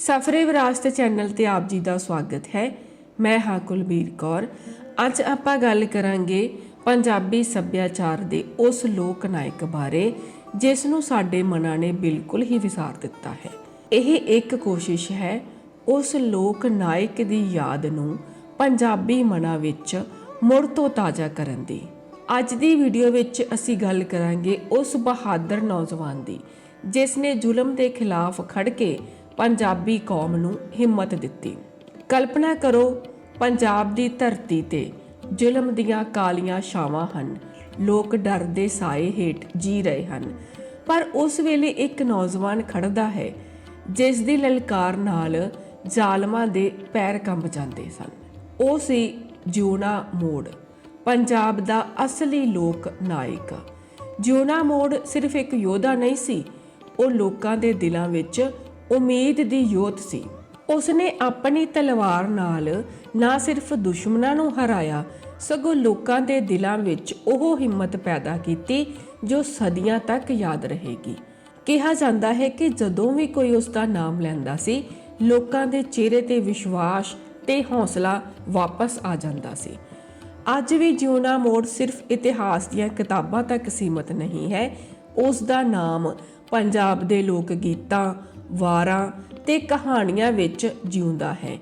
ਸਫਰੇ ਵਿਰਾਸਤ ਚੈਨਲ ਤੇ ਆਪ ਜੀ ਦਾ ਸਵਾਗਤ ਹੈ। ਮੈਂ ਹਾਂ ਕੁਲਬੀਰ ਕੌਰ। ਅੱਜ ਆਪਾਂ ਗੱਲ ਕਰਾਂਗੇ ਪੰਜਾਬੀ ਸੱਭਿਆਚਾਰ ਦੇ ਉਸ ਲੋਕ ਨਾਇਕ ਬਾਰੇ, ਜਿਸ ਨੂੰ ਸਾਡੇ ਮਨਾਂ ਨੇ ਬਿਲਕੁਲ ਹੀ ਵਿਸਾਰ ਦਿੱਤਾ ਹੈ। ਇਹ ਇੱਕ ਕੋਸ਼ਿਸ਼ ਹੈ ਉਸ ਲੋਕ ਨਾਇਕ ਦੀ ਯਾਦ ਨੂੰ ਪੰਜਾਬੀ ਮਨਾਂ ਵਿੱਚ ਮੁੜ ਤੋਂ ਤਾਜ਼ਾ ਕਰਨ ਦੀ। ਅੱਜ ਦੀ ਵੀਡੀਓ ਵਿੱਚ ਅਸੀਂ ਗੱਲ ਕਰਾਂਗੇ ਉਸ ਬਹਾਦਰ ਨੌਜਵਾਨ ਦੀ, ਜਿਸ ਨੇ ਜ਼ੁਲਮ ਦੇ ਖਿਲਾਫ ਖੜ ਕੇ ਪੰਜਾਬੀ ਕੌਮ ਨੂੰ ਹਿੰਮਤ ਦਿੱਤੀ। ਕਲਪਨਾ ਕਰੋ ਪੰਜਾਬ ਦੀ ਧਰਤੀ ਤੇ ਜ਼ੁਲਮ ਦੀਆਂ ਕਾਲੀਆਂ ਛਾਵਾਂ ਹਨ। ਲੋਕ ਡਰ ਦੇ ਸਾਏ ਹੇਠ ਜੀ ਰਹੇ ਹਨ। ਪਰ ਉਸ ਵੇਲੇ ਇੱਕ ਨੌਜਵਾਨ ਖੜਦਾ ਹੈ, ਜਿਸ ਦੀ ਲਲਕਾਰ ਨਾਲ ਜ਼ਾਲਮਾਂ ਦੇ ਪੈਰ ਕੰਬ ਜਾਂਦੇ ਸਨ। ਉਹ ਸੀ ਜਿਉਣਾ ਮੋੜ, ਪੰਜਾਬ ਦਾ ਅਸਲੀ ਲੋਕ ਨਾਇਕ। ਜਿਉਣਾ ਮੋੜ ਸਿਰਫ ਇੱਕ ਯੋਧਾ ਨਹੀਂ ਸੀ, ਉਹ ਲੋਕਾਂ ਦੇ ਦਿਲਾਂ ਵਿੱਚ ਉਮੀਦ ਦੀ ਜੋਤ ਸੀ। ਉਸਨੇ ਆਪਣੀ ਤਲਵਾਰ ਨਾਲ ਨਾ ਸਿਰਫ ਦੁਸ਼ਮਣਾਂ ਨੂੰ ਹਰਾਇਆ, ਸਗੋਂ ਲੋਕਾਂ ਦੇ ਦਿਲਾਂ ਵਿੱਚ ਉਹ ਹਿੰਮਤ ਪੈਦਾ ਕੀਤੀ ਜੋ ਸਦੀਆਂ ਤੱਕ ਯਾਦ ਰਹੇਗੀ। ਕਿਹਾ ਜਾਂਦਾ ਹੈ ਕਿ ਜਦੋਂ ਵੀ ਕੋਈ ਉਸ ਦਾ ਨਾਮ ਲੈਂਦਾ ਸੀ, ਲੋਕਾਂ ਦੇ ਚਿਹਰੇ ਤੇ ਵਿਸ਼ਵਾਸ ਤੇ ਹੌਸਲਾ ਵਾਪਸ ਆ ਜਾਂਦਾ ਸੀ। ਅੱਜ ਵੀ ਜਿਉਣਾ ਮੋੜ ਸਿਰਫ ਇਤਿਹਾਸ ਦੀਆਂ ਕਿਤਾਬਾਂ ਤੱਕ ਸੀਮਤ ਨਹੀਂ ਹੈ। ਉਸ ਦਾ ਨਾਮ ਪੰਜਾਬ ਦੇ ਲੋਕ ਗੀਤਾਂ ਵਾਰਾਂ ਤੇ ਕਹਾਣੀਆਂ ਵਿੱਚ ਜਿਉਂਦਾ ਹੈ।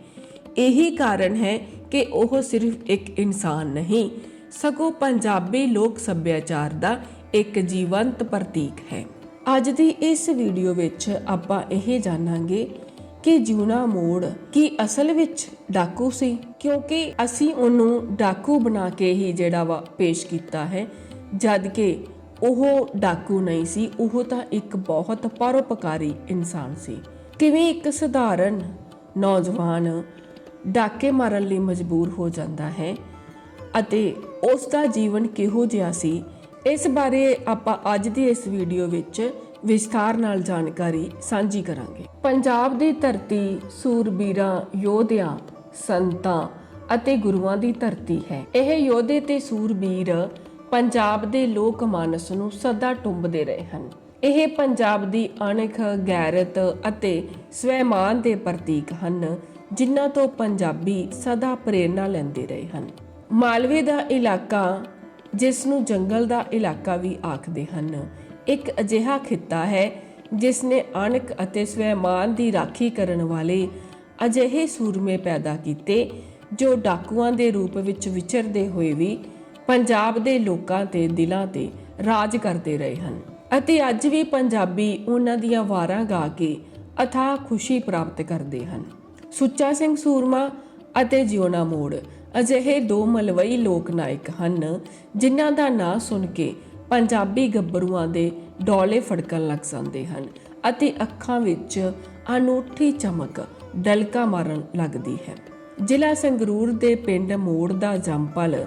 ਇਹੀ ਕਾਰਨ ਹੈ ਕਿ ਉਹ ਸਿਰਫ ਇੱਕ ਇਨਸਾਨ ਨਹੀਂ, ਸਗੋਂ ਪੰਜਾਬੀ ਲੋਕ ਸੱਭਿਆਚਾਰ ਦਾ ਇੱਕ ਜੀਵੰਤ ਪ੍ਰਤੀਕ ਹੈ। ਅੱਜ ਦੀ ਇਸ ਵੀਡੀਓ ਵਿੱਚ ਆਪਾਂ ਇਹ ਜਾਣਾਂਗੇ ਕਿ ਜਿਉਣਾ ਮੋੜ ਕੀ ਅਸਲ ਵਿੱਚ ਡਾਕੂ ਸੀ, ਕਿਉਂਕਿ ਅਸੀਂ ਉਹਨੂੰ ਡਾਕੂ ਬਣਾ ਕੇ ਹੀ ਜਿਹੜਾ ਵਾ ਪੇਸ਼ ਕੀਤਾ ਹੈ, ਜਦ ਕਿ ਉਹ ਡਾਕੂ ਨਹੀਂ ਸੀ, ਉਹ ਤਾਂ ਇੱਕ ਬਹੁਤ ਪਰਉਪਕਾਰੀ ਇਨਸਾਨ ਸੀ। ਕਿਵੇਂ ਇੱਕ ਸਧਾਰਨ ਨੌਜਵਾਨ ਡਾਕੇ ਮਾਰਨ ਲਈ ਮਜਬੂਰ ਹੋ ਜਾਂਦਾ ਹੈ ਅਤੇ ਉਸ ਦਾ ਜੀਵਨ ਕਿਹੋ ਜਿਹਾ ਸੀ, ਇਸ ਬਾਰੇ ਆਪਾਂ ਅੱਜ ਦੀ ਇਸ ਵੀਡੀਓ ਵਿੱਚ ਵਿਸਥਾਰ ਨਾਲ ਜਾਣਕਾਰੀ ਸਾਂਝੀ ਕਰਾਂਗੇ। ਪੰਜਾਬ ਦੀ ਧਰਤੀ ਸੂਰਬੀਰਾਂ, ਯੋਧਿਆਂ, ਸੰਤਾਂ ਅਤੇ ਗੁਰੂਆਂ ਦੀ ਧਰਤੀ ਹੈ। ਇਹ ਯੋਧੇ ਤੇ ਸੂਰਬੀਰ ਪੰਜਾਬ ਦੇ ਲੋਕ ਮਾਨਸ ਨੂੰ ਸਦਾ ਟੁੰਬਦੇ ਰਹੇ ਹਨ। ਇਹ ਪੰਜਾਬ ਦੀ ਅਣਖ, ਗੈਰਤ ਅਤੇ ਸਵੈਮਾਨ ਦੇ ਪ੍ਰਤੀਕ ਹਨ, ਜਿਨ੍ਹਾਂ ਤੋਂ ਪੰਜਾਬੀ ਸਦਾ ਪ੍ਰੇਰਣਾ ਲੈਂਦੇ ਰਹੇ ਹਨ। ਮਾਲਵੇ ਦਾ ਇਲਾਕਾ, ਜਿਸ ਨੂੰ ਜੰਗਲ ਦਾ ਇਲਾਕਾ ਵੀ ਆਖਦੇ ਹਨ, ਇੱਕ ਅਜਿਹਾ ਖਿੱਤਾ ਹੈ, ਜਿਸ ਨੇ ਅਣਖ ਅਤੇ ਸਵੈਮਾਨ ਦੀ ਰਾਖੀ ਕਰਨ ਵਾਲੇ ਅਜਿਹੇ ਸੂਰਮੇ ਪੈਦਾ ਕੀਤੇ, ਜੋ ਡਾਕੂਆਂ ਦੇ ਰੂਪ ਵਿੱਚ ਵਿਚਰਦੇ ਹੋਏ ਵੀ ਪੰਜਾਬ ਦੇ ਲੋਕਾਂ ਤੇ ਦਿਲਾਂ ਤੇ ਰਾਜ ਕਰਦੇ ਰਹੇ ਹਨ ਅਤੇ ਅੱਜ ਵੀ ਪੰਜਾਬੀ ਉਹਨਾਂ ਦੀਆਂ ਵਾਰਾਂ ਗਾ ਕੇ ਅਥਾਹ ਖੁਸ਼ੀ ਪ੍ਰਾਪਤ ਕਰਦੇ ਹਨ। ਸੁੱਚਾ ਸਿੰਘ ਸੂਰਮਾ ਅਤੇ ਜਿਉਣਾ ਮੋੜ ਅਜਿਹੇ ਦੋ ਮਲਵਈ ਲੋਕ ਨਾਇਕ ਹਨ ਜਿਨ੍ਹਾਂ ਦਾ ਨਾਂ ਸੁਣ ਕੇ ਪੰਜਾਬੀ ਗੱਭਰੂਆਂ ਦੇ ਡੋਲੇ ਫੜਕਣ ਲੱਗ ਜਾਂਦੇ ਹਨ ਅਤੇ ਅੱਖਾਂ ਵਿੱਚ ਅਨੂਠੀ ਚਮਕ ਡਲਕਾ ਮਾਰਨ ਲੱਗਦੀ ਹੈ। ਜ਼ਿਲ੍ਹਾ ਸੰਗਰੂਰ ਦੇ ਪਿੰਡ ਮੋੜ ਦਾ ਜੰਪਲ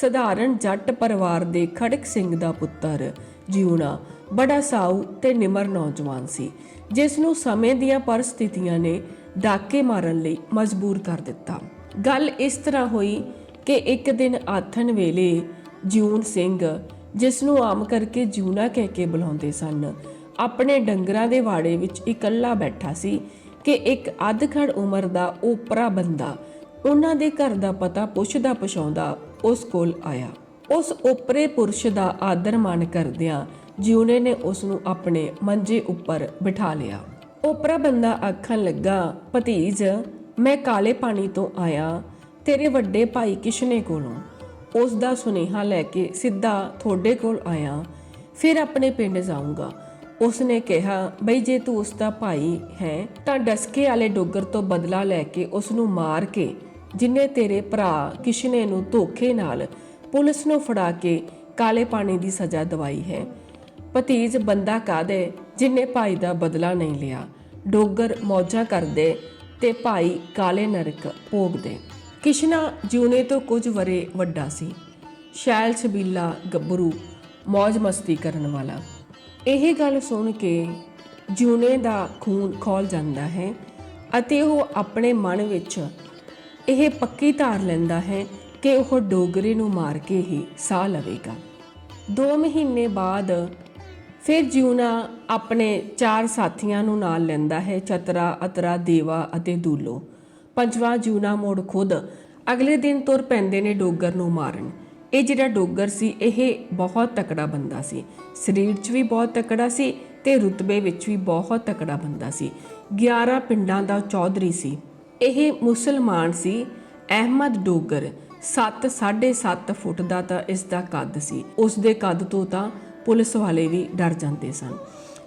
ਸਧਾਰਨ ਜੱਟ ਪਰਿਵਾਰ ਦੇ ਖੜਕ ਸਿੰਘ ਦਾ ਪੁੱਤਰ ਜਿਉਣਾ ਬੜਾ ਸਾਊ ਤੇ ਨਿਮਰ ਨੌਜਵਾਨ ਸੀ, ਜਿਸ ਨੂੰ ਸਮੇਂ ਦੀਆਂ ਪਰਸਥਿਤੀਆਂ ਨੇ ਡਾਕੇ ਮਾਰਨ ਲਈ ਮਜਬੂਰ ਕਰ ਦਿੱਤਾ। ਗੱਲ ਇਸ ਤਰ੍ਹਾਂ ਹੋਈ ਕਿ ਇੱਕ ਦਿਨ ਆਥਣ ਵੇਲੇ ਜਿਉਣ ਸਿੰਘ, ਜਿਸ ਨੂੰ ਆਮ ਕਰਕੇ ਜਿਉਣਾ ਕਹਿ ਕੇ ਬੁਲਾਉਂਦੇ ਸਨ, ਆਪਣੇ ਡੰਗਰਾਂ ਦੇ ਵਾੜੇ ਵਿੱਚ ਇਕੱਲਾ ਬੈਠਾ ਸੀ ਕਿ ਇੱਕ ਅੱਧਖੜ ਉਮਰ ਦਾ ਓਪਰਾ ਬੰਦਾ ਉਹਨਾਂ ਦੇ ਘਰ ਦਾ ਪਤਾ ਪੁੱਛਦਾ ਪਛਾਉਂਦਾ ਉਸ ਕੋਲ ਆਇਆ। ਉਸ ਓਪਰੇ ਪੁਰਸ਼ ਦਾ ਆਦਰ ਮਾਨ ਕਰਦਿਆਂ ਜਿਉਣੇ ਨੇ ਉਸ ਨੂੰ ਆਪਣੇ ਮੰਜੇ ਉੱਪਰ ਬਿਠਾ ਲਿਆ। ਓਪਰਾ ਬੰਦਾ ਆਖਣ ਲੱਗਾ, ਭਤੀਜ, ਮੈਂ ਕਾਲੇ ਪਾਣੀ ਤੋਂ ਆਇਆ। ਤੇਰੇ ਵੱਡੇ ਭਾਈ ਕਿਸ਼ਨੇ ਕੋਲੋਂ? ਉਸ ਦਾ ਸੁਨੇਹਾ ਲੈ ਕੇ ਸਿੱਧਾ ਤੁਹਾਡੇ ਕੋਲ ਆਇਆ। ਫਿਰ ਆਪਣੇ ਪਿੰਡ ਜਾਊਂਗਾ। ਉਸ ਨੇ ਕਿਹਾ, ਬਈ ਜੇ ਤੂੰ ਉਸ ਦਾ ਭਾਈ ਹੈ, ਤਾਂ ਡਸਕੇ ਵਾਲੇ ਡੋਗਰ ਤੋਂ ਬਦਲਾ ਲੈ ਕੇ ਉਸ ਨੂੰ ਮਾਰ ਕੇ ਜਿਨੇ ਤੇਰੇ ਭਰਾ ਕਿਸ਼ਨੇ ਨੂੰ ਧੋਖੇ ਨਾਲ ਪੁਲਿਸ ਨੂੰ ਫੜਾ ਕੇ ਕਾਲੇ ਪਾਣੀ ਦੀ ਸਜ਼ਾ ਦਵਾਈ ਹੈ। ਭਤੀਜ ਬੰਦਾ ਕਾਦੇ ਜਿਨੇ ਭਾਈ ਦਾ ਬਦਲਾ ਨਹੀਂ ਲਿਆ। ਡੋਗਰ ਮੌਜਾਂ ਕਰਦੇ ਤੇ ਭਾਈ ਕਾਲੇ ਨਰਕ ਭੋਗਦੇ। ਕਿਸ਼ਨਾ ਜੂਨੇ ਤੋਂ ਕੁਝ ਵਰੇ ਵੱਡਾ ਸੀ। ਸ਼ੈਲ ਛਬੀਲਾ ਗੱਭਰੂ ਮौज ਮਸਤੀ ਕਰਨ ਵਾਲਾ। ਇਹ ਗੱਲ ਸੁਣ ਕੇ ਜੂਨੇ ਦਾ ਖੂਨ ਖੋਲ ਜਾਂਦਾ ਹੈ ਅਤੇ ਉਹ ਆਪਣੇ ਮਨ ਵਿੱਚ ਇਹ ਪੱਕੀ ਧਾਰ ਲੈਂਦਾ ਹੈ ਕਿ ਉਹ ਡੋਗਰੇ ਨੂੰ ਮਾਰ ਕੇ ਹੀ ਸਾਹ ਲਵੇਗਾ। 2 ਮਹੀਨੇ ਬਾਅਦ ਫਿਰ ਜਿਉਣਾ ਆਪਣੇ ਚਾਰ ਸਾਥੀਆਂ ਨੂੰ ਨਾਲ ਲੈਂਦਾ ਹੈ, ਚਤਰਾ, ਅਤਰਾ, ਦੇਵਾ ਅਤੇ ਦੂਲੋ। ਪੰਜਵਾਂ ਜਿਉਣਾ ਮੋੜ ਖੁਦ ਅਗਲੇ ਦਿਨ ਤੁਰ ਪੈਂਦੇ ਨੇ ਡੋਗਰ ਨੂੰ ਮਾਰਨ। ਇਹ ਜਿਹੜਾ ਡੋਗਰ ਸੀ, ਇਹ ਬਹੁਤ ਤਕੜਾ ਬੰਦਾ ਸੀ। ਸਰੀਰ 'ਚ ਵੀ ਬਹੁਤ ਤਕੜਾ ਸੀ ਤੇ ਰੁਤਬੇ ਵਿੱਚ ਵੀ ਬਹੁਤ ਤਕੜਾ ਬੰਦਾ ਸੀ। 11 ਪਿੰਡਾਂ ਦਾ ਚੌਧਰੀ ਸੀ। ਇਹ ਮੁਸਲਮਾਨ ਸੀ। ਅਹਿਮਦ ਡੋਗਰ 7 7.5 ਫੁੱਟ ਦਾ ਤਾਂ ਇਸ ਦਾ ਕੱਦ ਸੀ। ਉਸ ਦੇ ਕੱਦ ਤੋਂ ਤਾਂ ਪੁਲਿਸ ਵਾਲੇ ਵੀ ਡਰ ਜਾਂਦੇ ਸਨ।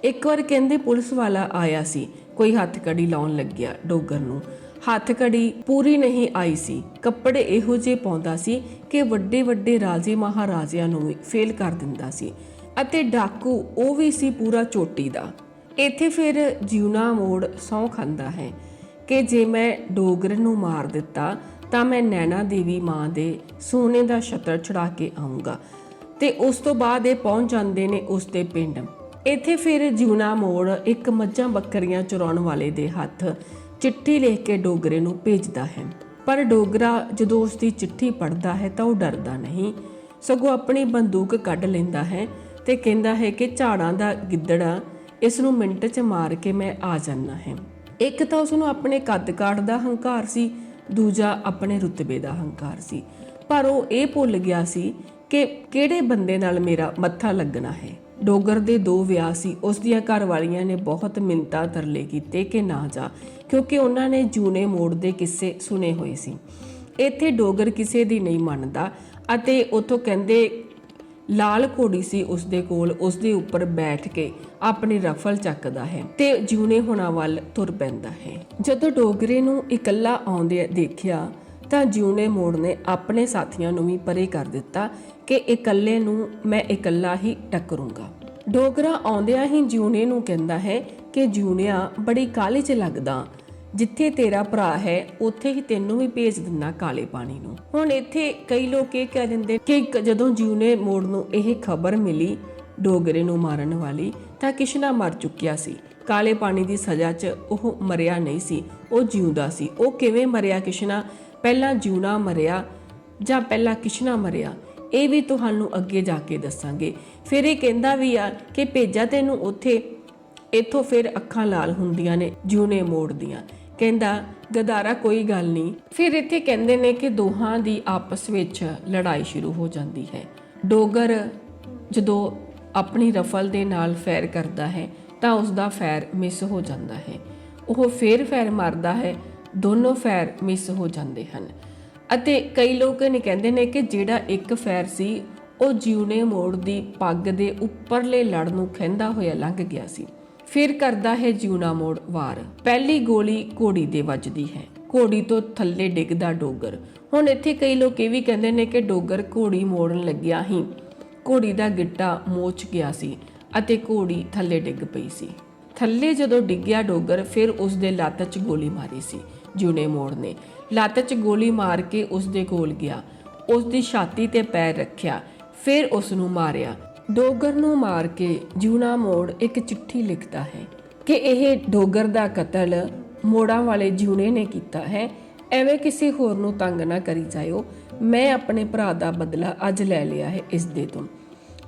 ਇੱਕ ਵਾਰ ਕਹਿੰਦੇ ਪੁਲਿਸ ਵਾਲਾ ਆਇਆ ਸੀ। ਕੋਈ ਹੱਥ ਕੜੀ ਲਾਉਣ ਲੱਗਿਆ ਡੋਗਰ ਨੂੰ। ਹੱਥ ਕੜੀ ਪੂਰੀ ਨਹੀਂ ਆਈ ਸੀ। ਕੱਪੜੇ ਇਹੋ ਜਿਹੇ ਪਾਉਂਦਾ ਸੀ ਕਿ ਵੱਡੇ ਵੱਡੇ ਰਾਜੇ ਮਹਾਰਾਜਿਆਂ ਨੂੰ ਵੀ ਫੇਲ ਕਰ ਦਿੰਦਾ ਸੀ ਅਤੇ ਡਾਕੂ ਉਹ ਵੀ ਸੀ ਪੂਰਾ ਚੋਟੀ ਦਾ। ਇੱਥੇ ਫਿਰ ਜਿਉਣਾ ਮੋੜ ਸੌਂ ਖਾਂਦਾ ਹੈ। ਕਿ ਜੇ ਮੈਂ ਡੋਗਰ ਨੂੰ ਮਾਰ ਦਿੱਤਾ, ਤਾਂ ਮੈਂ ਨੈਣਾ ਦੇਵੀ ਮਾਂ ਦੇ ਸੋਨੇ ਦਾ ਛਤਰ ਚੜਾ ਕੇ ਆਉਂਗਾ ਤੇ ਉਸ ਤੋਂ ਬਾਅਦ ਇਹ ਪਹੁੰਚ ਜਾਂਦੇ ਨੇ ਉਸ ਦੇ ਪਿੰਡ। ਇੱਥੇ ਫਿਰ ਜਿਉਣਾ ਮੋੜ ਇੱਕ ਮੱਝਾਂ ਬੱਕਰੀਆਂ ਚੁਰਾਉਣ ਵਾਲੇ ਦੇ ਹੱਥ ਚਿੱਠੀ ਲਿਖ ਕੇ ਡੋਗਰੇ ਨੂੰ ਭੇਜਦਾ ਹੈ। ਪਰ ਡੋਗਰਾ ਜਦੋਂ ਉਸ ਦੀ ਚਿੱਠੀ ਪੜ੍ਹਦਾ ਹੈ ਤਾਂ ਉਹ ਡਰਦਾ ਨਹੀਂ। ਸਗੋਂ ਆਪਣੀ ਬੰਦੂਕ ਕੱਢ ਲੈਂਦਾ ਹੈ ਤੇ ਕਹਿੰਦਾ ਹੈ ਕਿ ਝਾੜਾਂ ਦਾ ਗਿੱਦੜਾ ਇਸ ਨੂੰ ਮਿੰਟ 'ਚ ਮਾਰ ਕੇ ਮੈਂ ਆ ਜਾਣਾ ਹੈ। ਇੱਕ ਤਾਂ ਉਸ ਨੂੰ ਆਪਣੇ ਕੱਦ ਕਾਠ ਦਾ ਹੰਕਾਰ ਸੀ, ਦੂਜਾ ਆਪਣੇ ਰੁਤਬੇ ਦਾ ਹੰਕਾਰ ਸੀ। ਪਰ ਉਹ ਇਹ ਭੁੱਲ ਗਿਆ ਸੀ ਕਿ ਕਿਹੜੇ ਬੰਦੇ ਨਾਲ ਮੇਰਾ ਮੱਥਾ ਲੱਗਣਾ ਹੈ। ਡੋਗਰ ਦੇ ਦੋ ਵਿਆਹ ਸੀ, ਉਸ ਦੀਆਂ ਘਰ ਵਾਲੀਆਂ ਨੇ ਬਹੁਤ ਮਿੰਤਾ ਤਰਲੇ ਕੀਤੇ ਕਿ ਨਾ ਜਾ, ਕਿਉਂਕਿ ਉਹਨਾਂ ਨੇ ਜੂਨੇ ਮੋੜ ਦੇ ਕਿੱਸੇ ਸੁਨੇ ਹੋਏ ਸੀ। ਇੱਥੇ ਡੋਗਰ ਕਿਸੇ ਦੀ ਨਹੀਂ ਮੰਨਦਾ ਅਤੇ ਉਥੋਂ ਕਹਿੰਦੇ, ਲਾਲ ਘੋੜੀ ਸੀ ਉਸ ਦੇ ਕੋਲ ਉਸ ਦੇ ਉੱਪਰ ਬੈਠ ਕੇ ਆਪਣੀ ਰਫਲ ਚੱਕਦਾ ਹੈ ਤੇ ਜੂਨੇ ਹੋਣਾ ਵੱਲ ਤੁਰ ਪੈਂਦਾ ਹੈ। ਜਦੋਂ ਡੋਗਰੇ ਨੂੰ ਇਕੱਲਾ ਆਉਂਦੇ ਦੇਖਿਆ, ਤਾਂ ਜੂਨੇ ਮੋੜ ਨੇ ਆਪਣੇ ਸਾਥੀਆਂ ਨੂੰ ਵੀ ਪਰੇ ਕਰ ਦਿੱਤਾ ਕਿ ਇਕੱਲੇ ਨੂੰ ਮੈਂ ਇਕੱਲਾ ਹੀ ਟੱਕਰੂੰਗਾ। ਡੋਗਰਾ ਆਉਂਦਿਆਂ ਹੀ ਜੂਨੇ ਨੂੰ ਕਹਿੰਦਾ ਹੈ ਕਿ ਜਿਉਨਿਆ ਬੜੀ ਕਾਲੇ 'ਚ ਲੱਗਦਾ। ਜਿੱਥੇ ਤੇਰਾ ਭਰਾ ਹੈ, ਉੱਥੇ ਹੀ ਤੈਨੂੰ ਵੀ ਭੇਜ ਦਿੰਨਾ ਕਾਲੇ ਪਾਣੀ ਨੂੰ। ਹੁਣ ਇੱਥੇ ਕਈ ਲੋਕ ਇਹ ਕਹਿ ਦਿੰਦੇ ਕਿ ਜਦੋਂ ਜੂਨੇ ਮੋੜ ਨੂੰ ਇਹ ਖਬਰ ਮਿਲੀ ਡੋਗਰੇ ਨੂੰ ਮਾਰਨ ਵਾਲੀ ਤਾਂ ਕਿਸ਼ਨਾ ਮਰ ਚੁੱਕਿਆ ਸੀ। ਕਾਲੇ ਪਾਣੀ ਦੀ ਸਜ਼ਾ 'ਚ ਉਹ ਮਰਿਆ ਨਹੀਂ ਸੀ। ਉਹ ਜਿਉਂਦਾ ਸੀ। ਉਹ ਕਿਵੇਂ ਮਰਿਆ ਕਿਸ਼ਨਾ ਪਹਿਲਾਂ ਜਿਉਣਾ ਮਰਿਆ ਜਾਂ ਪਹਿਲਾਂ ਕਿਸ਼ਨਾ ਮਰਿਆ, ਇਹ ਵੀ ਤੁਹਾਨੂੰ ਅੱਗੇ ਜਾ ਕੇ ਦੱਸਾਂਗੇ। ਫਿਰ ਇਹ ਕਹਿੰਦਾ ਵੀ ਆ ਕਿ ਭੇਜਾ ਤੈਨੂੰ ਉੱਥੇ, ਇੱਥੋਂ ਫਿਰ ਅੱਖਾਂ ਲਾਲ ਹੁੰਦੀਆਂ ਨੇ ਜਿਉਨੇ ਮੋੜਦੀਆਂ। ਕਹਿੰਦਾ ਗਦਾਰਾ ਕੋਈ ਗੱਲ ਨਹੀਂ। ਫਿਰ ਇੱਥੇ ਕਹਿੰਦੇ ਨੇ ਕਿ ਦੋਹਾਂ ਦੀ ਆਪਸ ਵਿੱਚ ਲੜਾਈ ਸ਼ੁਰੂ ਹੋ ਜਾਂਦੀ ਹੈ। ਡੋਗਰ ਜਦੋਂ ਆਪਣੀ ਰਫਲ ਦੇ ਨਾਲ ਫੈਰ ਕਰਦਾ ਹੈ, ਤਾਂ ਉਸ ਦਾ ਫੈਰ ਮਿਸ ਹੋ ਜਾਂਦਾ ਹੈ। ਉਹ ਫੇਰ ਫੈਰ ਮਾਰਦਾ ਹੈ, ਦੋਨੋਂ ਫੈਰ ਮਿਸ ਹੋ ਜਾਂਦੇ ਹਨ। ਅਤੇ ਕਈ ਲੋਕ ਇਹ ਕਹਿੰਦੇ ਨੇ ਕਿ ਜਿਹੜਾ ਇੱਕ ਫੈਰ ਸੀ, ਉਹ ਜਿਉਨੇ ਮੋੜ ਦੀ ਪੱਗ ਦੇ ਉੱਪਰਲੇ ਲੜ ਨੂੰ ਖਿੰਦਾ ਹੋਇਆ ਲੰਘ ਗਿਆ ਸੀ। ਫਿਰ ਕਰਦਾ ਹੈ ਜਿਉਣਾ ਮੋੜ ਵਾਰ। ਪਹਿਲੀ ਗੋਲੀ ਘੋੜੀ ਦੇ ਵੱਜਦੀ ਹੈ। ਘੋੜੀ ਤੋਂ ਥੱਲੇ ਡਿੱਗਦਾ ਡੋਗਰ। ਹੁਣ ਇੱਥੇ ਕਈ ਲੋਕ ਇਹ ਵੀ ਕਹਿੰਦੇ ਨੇ ਕਿ ਡੋਗਰ ਘੋੜੀ ਮੋੜਨ ਲੱਗਿਆ ਹੀ। ਘੋੜੀ ਦਾ ਗਿੱਟਾ ਮੋਚ ਗਿਆ ਸੀ ਅਤੇ ਘੋੜੀ ਥੱਲੇ ਡਿੱਗ ਪਈ ਸੀ। ਥੱਲੇ ਜਦੋਂ ਡਿੱਗਿਆ ਡੋਗਰ, ਫਿਰ ਉਸ ਦੇ ਲੱਤ 'ਚ ਗੋਲੀ ਮਾਰੀ ਸੀ ਜੂਨੇ ਮੋੜ ਨੇ। ਲੱਤ 'ਚ ਗੋਲੀ ਮਾਰ ਕੇ ਉਸ ਦੇ ਕੋਲ ਗਿਆ। ਉਸ ਦੀ ਛਾਤੀ ਤੇ ਪੈਰ ਰੱਖਿਆ, ਫਿਰ ਉਸ ਨੂੰ ਮਾਰਿਆ। ਡੋਗਰ ਨੂੰ ਮਾਰ ਕੇ ਜੂਨਾ ਮੋੜ ਇੱਕ ਚਿੱਠੀ ਲਿਖਦਾ ਹੈ ਕਿ ਇਹ ਡੋਗਰ ਦਾ ਕਤਲ ਮੋੜਾਂ ਵਾਲੇ ਜੂਨੇ ਨੇ ਕੀਤਾ ਹੈ। ਐਵੇਂ ਕਿਸੇ ਹੋਰ ਨੂੰ ਤੰਗ ਨਾ ਕਰੀ ਜਾਇਓ। ਮੈਂ ਆਪਣੇ ਭਰਾ ਦਾ ਬਦਲਾ ਅੱਜ ਲੈ ਲਿਆ ਹੈ ਇਸ ਦੇ ਤੋਂ।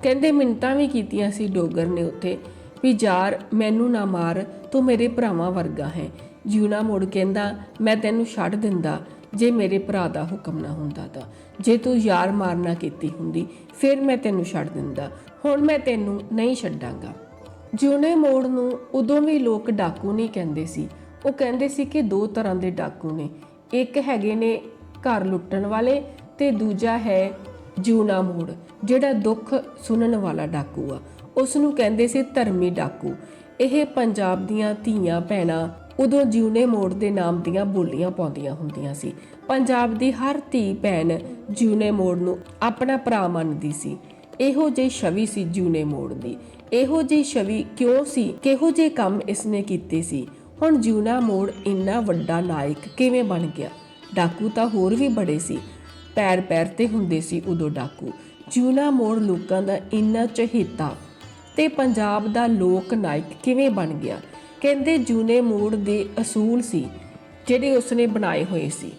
ਕਹਿੰਦੇ ਮਿੰਤਾਂ ਵੀ ਕੀਤੀਆਂ ਸੀ ਡੋਗਰ ਨੇ ਉੱਥੇ ਵੀ ਯਾਰ ਮੈਨੂੰ ਨਾ ਮਾਰ, ਤੂੰ ਮੇਰੇ ਭਰਾਵਾਂ ਵਰਗਾ ਹੈ। ਜਿਉਣਾ ਮੋੜ ਕਹਿੰਦਾ, ਮੈਂ ਤੈਨੂੰ ਛੱਡ ਦਿੰਦਾ, ਜੇ ਮੇਰੇ ਭਰਾ ਦਾ ਹੁਕਮ ਨਾ ਹੁੰਦਾ ਤਾਂ। ਜੇ ਤੂੰ ਯਾਰ ਮਾਰਨਾ ਕੀਤੀ ਹੁੰਦੀ, ਫਿਰ ਮੈਂ ਤੈਨੂੰ ਛੱਡ ਦਿੰਦਾ। ਹੁਣ ਮੈਂ ਤੈਨੂੰ ਨਹੀਂ ਛੱਡਾਂਗਾ। ਜਿਉਣੇ ਮੋੜ ਨੂੰ ਉਦੋਂ ਵੀ ਲੋਕ ਡਾਕੂ ਨਹੀਂ ਕਹਿੰਦੇ ਸੀ। ਉਹ ਕਹਿੰਦੇ ਸੀ ਕਿ ਦੋ ਤਰ੍ਹਾਂ ਦੇ ਡਾਕੂ ਨੇ। ਇੱਕ ਹੈਗੇ ਨੇ ਘਰ ਲੁੱਟਣ ਵਾਲੇ ਤੇ ਦੂਜਾ ਹੈ ਜਿਉਣਾ ਮੋੜ, ਜਿਹੜਾ ਦੁੱਖ ਸੁਣਨ ਵਾਲਾ ਡਾਕੂ ਆ। ਉਸ ਨੂੰ ਕਹਿੰਦੇ ਸੀ ਧਰਮੀ ਡਾਕੂ। ਇਹ ਪੰਜਾਬ ਦੀਆਂ ਧੀਆਂ ਭੈਣਾਂ ਉਦੋਂ ਜਿਉਨੇ ਮੋੜ ਦੇ ਨਾਮ ਦੀਆਂ ਬੋਲੀਆਂ ਪਾਉਂਦੀਆਂ ਹੁੰਦੀਆਂ ਸੀ। ਪੰਜਾਬ ਦੀ ਹਰ ਧੀ ਭੈਣ ਜਿਉਨੇ ਮੋੜ ਨੂੰ ਆਪਣਾ ਭਰਾ ਮੰਨਦੀ ਸੀ। ਇਹੋ ਜਿਹੀ ਛਵੀ ਸੀ ਜਿਉਨੇ ਮੋੜ ਦੀ। ਇਹੋ ਜਿਹੀ ਛਵੀ ਕਿਉਂ ਸੀ? ਕਿਹੋ ਜਿਹੇ ਕੰਮ ਇਸਨੇ ਕੀਤੇ ਸੀ? ਹੁਣ ਜਿਉਨਾ ਮੋੜ ਇੰਨਾ ਵੱਡਾ ਨਾਇਕ ਕਿਵੇਂ ਬਣ ਗਿਆ? ਡਾਕੂ ਤਾਂ ਹੋਰ ਵੀ ਬੜੇ ਸੀ। ਪੈਰ ਪੈਰ ਤੇ ਹੁੰਦੇ ਸੀ ਉਦੋਂ ਡਾਕੂ। ਜਿਉਨਾ ਮੋੜ ਲੋਕਾਂ ਦਾ ਇੰਨਾ ਚਹੇਤਾ ਤੇ ਪੰਜਾਬ ਦਾ ਲੋਕ ਨਾਇਕ ਕਿਵੇਂ ਬਣ ਗਿਆ? ਕਹਿੰਦੇ ਜੂਨੇ ਮੋੜ ਦੇ ਅਸੂਲ ਸੀ, ਜਿਹੜੇ ਉਸਨੇ ਬਣਾਏ ਹੋਏ ਸੀ।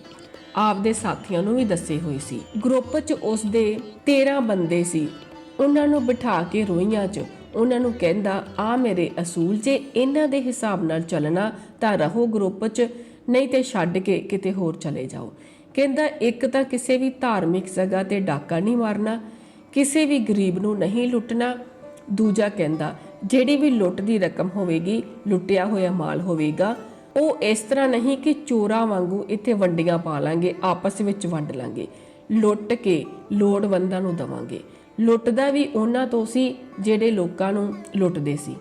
ਆਪਦੇ ਸਾਥੀਆਂ ਨੂੰ ਵੀ ਦੱਸੇ ਹੋਏ ਸੀ। ਗਰੁੱਪ 'ਚ ਉਸਦੇ 13 ਬੰਦੇ ਸੀ। ਉਹਨਾਂ ਨੂੰ ਬਿਠਾ ਕੇ ਰੋਈਆਂ 'ਚ ਉਹਨਾਂ ਨੂੰ ਕਹਿੰਦਾ, ਆ ਮੇਰੇ ਅਸੂਲ ਜੇ ਇਹਨਾਂ ਦੇ ਹਿਸਾਬ ਨਾਲ ਚੱਲਣਾ, ਤਾਂ ਰਹੋ ਗਰੁੱਪ 'ਚ, ਨਹੀਂ ਤੇ ਛੱਡ ਕੇ ਕਿਤੇ ਹੋਰ ਚਲੇ ਜਾਓ। ਕਹਿੰਦਾ, ਇੱਕ ਤਾਂ ਕਿਸੇ ਵੀ ਧਾਰਮਿਕ ਜਗ੍ਹਾ ਤੇ ਡਾਕਾ ਨਹੀਂ ਮਾਰਨਾ, ਕਿਸੇ ਵੀ ਗਰੀਬ ਨੂੰ ਨਹੀਂ ਲੁੱਟਣਾ। ਦੂਜਾ ਕਹਿੰਦਾ, ਜਿਹੜੀ ਵੀ ਲੁੱਟ ਦੀ ਰਕਮ ਹੋਵੇਗੀ, ਲੁੱਟਿਆ ਹੋਇਆ ਮਾਲ ਹੋਵੇਗਾ, ਉਹ ਇਸ ਤਰ੍ਹਾਂ ਨਹੀਂ ਕਿ ਚੋਰਾਂ ਵਾਂਗੂ ਇੱਥੇ ਵੰਡੀਆਂ ਪਾ ਲਾਂਗੇ, ਆਪਸ ਵਿੱਚ ਵੰਡ ਲਾਂਗੇ। ਲੁੱਟ ਕੇ ਲੋੜਵੰਦਾਂ ਨੂੰ ਦਵਾਂਗੇ। ਲੁੱਟਦਾ ਵੀ ਉਹਨਾਂ ਤੋਂ ਸੀ ਜਿਹੜੇ ਲੋਕਾਂ ਨੂੰ ਲੁੱਟਦੇ ਸੀ।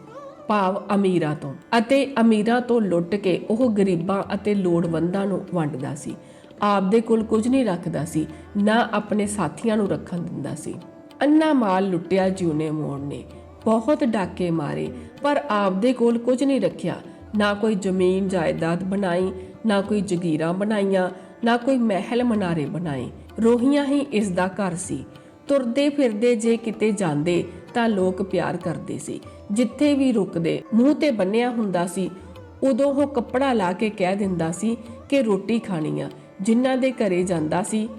ਭਾਵ ਅਮੀਰਾਂ ਤੋਂ। ਅਤੇ ਅਮੀਰਾਂ ਤੋਂ ਲੁੱਟ ਕੇ ਉਹ ਗਰੀਬਾਂ ਅਤੇ ਲੋੜਵੰਦਾਂ ਨੂੰ ਵੰਡਦਾ ਸੀ। ਆਪਦੇ ਕੋਲ ਕੁਝ ਨਹੀਂ ਰੱਖਦਾ ਸੀ। ਨਾ ਆਪਣੇ ਸਾਥੀਆਂ ਨੂੰ ਰੱਖਣ ਦਿੰਦਾ ਸੀ। ਅੰਨਾ ਮਾਲ ਲੁੱਟਿਆ ਜਿਉਨੇ ਮੋੜ ਨੇ। ਬਹੁਤ ਡਾਕੇ ਮਾਰੇ। ਪਰ ਆਪਦੇ ਕੋਲ ਕੁਝ ਨਹੀਂ ਰੱਖਿਆ। ਨਾ ਕੋਈ ਜ਼ਮੀਨ ਜਾਇਦਾਦ ਬਣਾਈ, ਨਾ ਕੋਈ ਜਗੀਰਾਂ ਬਣਾਈਆਂ, ਨਾ ਕੋਈ ਮਹਿਲ ਮਨਾਰੇ ਬਣਾਏ। ਰੋਹੀਆਂ ਹੀ ਇਸ ਦਾ ਘਰ ਸੀ। ਤੁਰਦੇ ਫਿਰਦੇ ਜੇ ਕਿਤੇ ਜਾਂਦੇ, ਤਾਂ ਲੋਕ ਪਿਆਰ ਕਰਦੇ ਸੀ। ਜਿੱਥੇ ਵੀ ਰੁਕਦੇ, ਮੂੰਹ ਤੇ ਬੰਨਿਆ ਹੁੰਦਾ ਸੀ। ਉਦੋਂ ਉਹ ਕੱਪੜਾ ਲਾ ਕੇ ਕਹਿ ਦਿੰਦਾ ਸੀ ਕਿ ਰੋਟੀ ਖਾਣੀ ਆ। ਜਿਨ੍ਹਾਂ ਦੇ ਘਰੇ ਜਾਂਦਾ ਸੀ,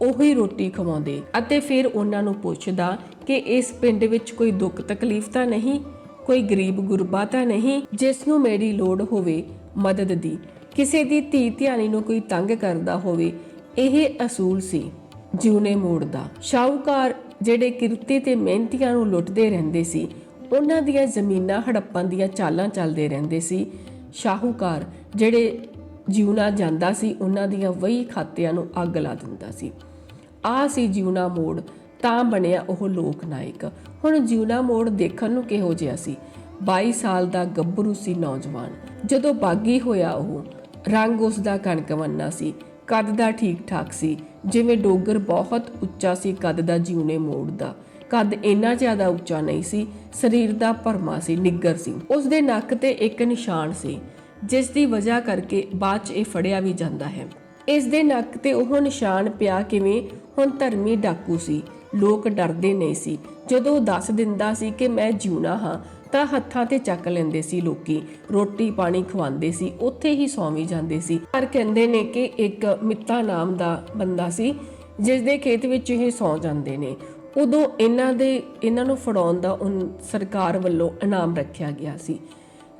ਉਹੀ ਰੋਟੀ ਖਵਾਉਂਦੇ। ਅਤੇ ਫਿਰ ਉਹਨਾਂ ਨੂੰ ਪੁੱਛਦਾ ਕਿ ਇਸ ਪਿੰਡ ਵਿੱਚ ਕੋਈ ਦੁੱਖ ਤਕਲੀਫ ਤਾਂ ਨਹੀਂ? ਕੋਈ ਗਰੀਬ ਗੁਰਬਾ ਤਾਂ ਨਹੀਂ? ਜਿਸ ਨੂੰ ਮੇਰੀ ਲੋੜ ਹੋਵੇ, ਮਦਦ ਦੀ। ਕਿਸੇ ਦੀ ਧੀ ਧਿਆਣੀ ਨੂੰ ਕੋਈ ਤੰਗ ਕਰਦਾ ਹੋਵੇ, ਇਹ ਅਸੂਲ ਸੀ। ਜਿਉਨੇ ਮੋੜ ਦਾ ਸ਼ਾਹੂਕਾਰ ਜਿਹੜੇ ਕਿਰਤੀ ਤੇ ਮਿਹਨਤੀਆਂ ਨੂੰ ਲੁੱਟਦੇ ਰਹਿੰਦੇ ਸੀ, ਉਹਨਾਂ ਦੀਆਂ ਜ਼ਮੀਨਾਂ ਹੜੱਪਾਂ ਦੀਆਂ ਚਾਲਾਂ ਚੱਲਦੇ ਰਹਿੰਦੇ ਸੀ। ਸ਼ਾਹੂਕਾਰ ਜਿਹੜੇ ਜਿਉਣਾ ਜਾਂਦਾ ਸੀ, ਉਹਨਾਂ ਦੀਆਂ ਵਹੀ ਖਾਤਿਆਂ ਨੂੰ ਅੱਗ ਲਾ ਦਿੰਦਾ ਸੀ। ਆ ਸੀ ਜਿਉਣਾ ਮੋੜ, ਤਾਂ ਬਣਿਆ ਉਹ ਲੋਕ ਨਾਇਕ ਹੁਣ ਜਿਉਣਾ ਮੋੜ ਦੇਖਣ ਨੂੰ ਕਿਹੋ ਜਿਹਾ ਸੀ। 22 ਸਾਲ ਦਾ ਗੱਭਰੂ ਸੀ ਨੌਜਵਾਨ। ਜਦੋਂ ਬਾਗੀ ਹੋਇਆ ਉਹ, ਰੰਗ ਉਸ ਦਾ ਕਣਕਵੰਨਾ ਸੀ। ਕੱਦ ਦਾ ਠੀਕ ਠਾਕ ਸੀ। ਜਿਵੇਂ ਡੋਗਰ ਬਹੁਤ ਉੱਚਾ ਸੀ, ਕੱਦ ਦਾ ਜਿਉਣੇ ਮੋੜ ਦਾ। ਕੱਦ ਇੰਨਾ ਜ਼ਿਆਦਾ ਉੱਚਾ ਨਹੀਂ ਸੀ, ਸਰੀਰ ਦਾ ਭਰਮਾ ਸੀ ਨਿੱਗਰ ਸੀ। ਉਸ ਦੇ ਨੱਕ ਤੇ ਇੱਕ ਨਿਸ਼ਾਨ ਸੀ, ਜਿਸ ਦੀ ਵਜ੍ਹਾ ਕਰਕੇ ਬਾਅਦ 'ਚ ਇਹ ਫੜਿਆ ਵੀ ਜਾਂਦਾ ਹੈ। ਇਸ ਦੇ ਨੱਕ ਤੇ ਉਹ ਨਿਸ਼ਾਨ ਪਿਆ ਕਿਵੇਂ, ਹੁਣ ਧਰਮੀ ਡਾਕੂ ਸੀ। ਲੋਕ ਡਰਦੇ ਨਹੀਂ ਸੀ। ਜਦੋਂ ਦੱਸ ਦਿੰਦਾ ਸੀ ਕਿ ਮੈਂ ਜਿਉਣਾ ਹਾਂ ਤਾਂ ਹੱਥਾਂ ਤੇ ਚੱਕ ਲੈਂਦੇ ਸੀ ਲੋਕੀ, ਰੋਟੀ ਪਾਣੀ ਖਵਾਉਂਦੇ ਸੀ, ਉੱਥੇ ਹੀ ਸੌਂ ਵੀ ਜਾਂਦੇ ਸੀ। ਪਰ ਕਹਿੰਦੇ ਨੇ ਕਿ ਇੱਕ ਮਿੱਤਾ ਨਾਮ ਦਾ ਬੰਦਾ ਸੀ, ਜਿਸ ਦੇ ਖੇਤ ਵਿੱਚ ਇਹ ਸੌਂ ਜਾਂਦੇ ਨੇ। ਉਦੋਂ ਇਹਨਾਂ ਦੇ, ਇਹਨਾਂ ਨੂੰ ਫੜਾਉਣ ਦਾ ਉਨ- ਸਰਕਾਰ ਵੱਲੋਂ ਇਨਾਮ ਰੱਖਿਆ ਗਿਆ ਸੀ।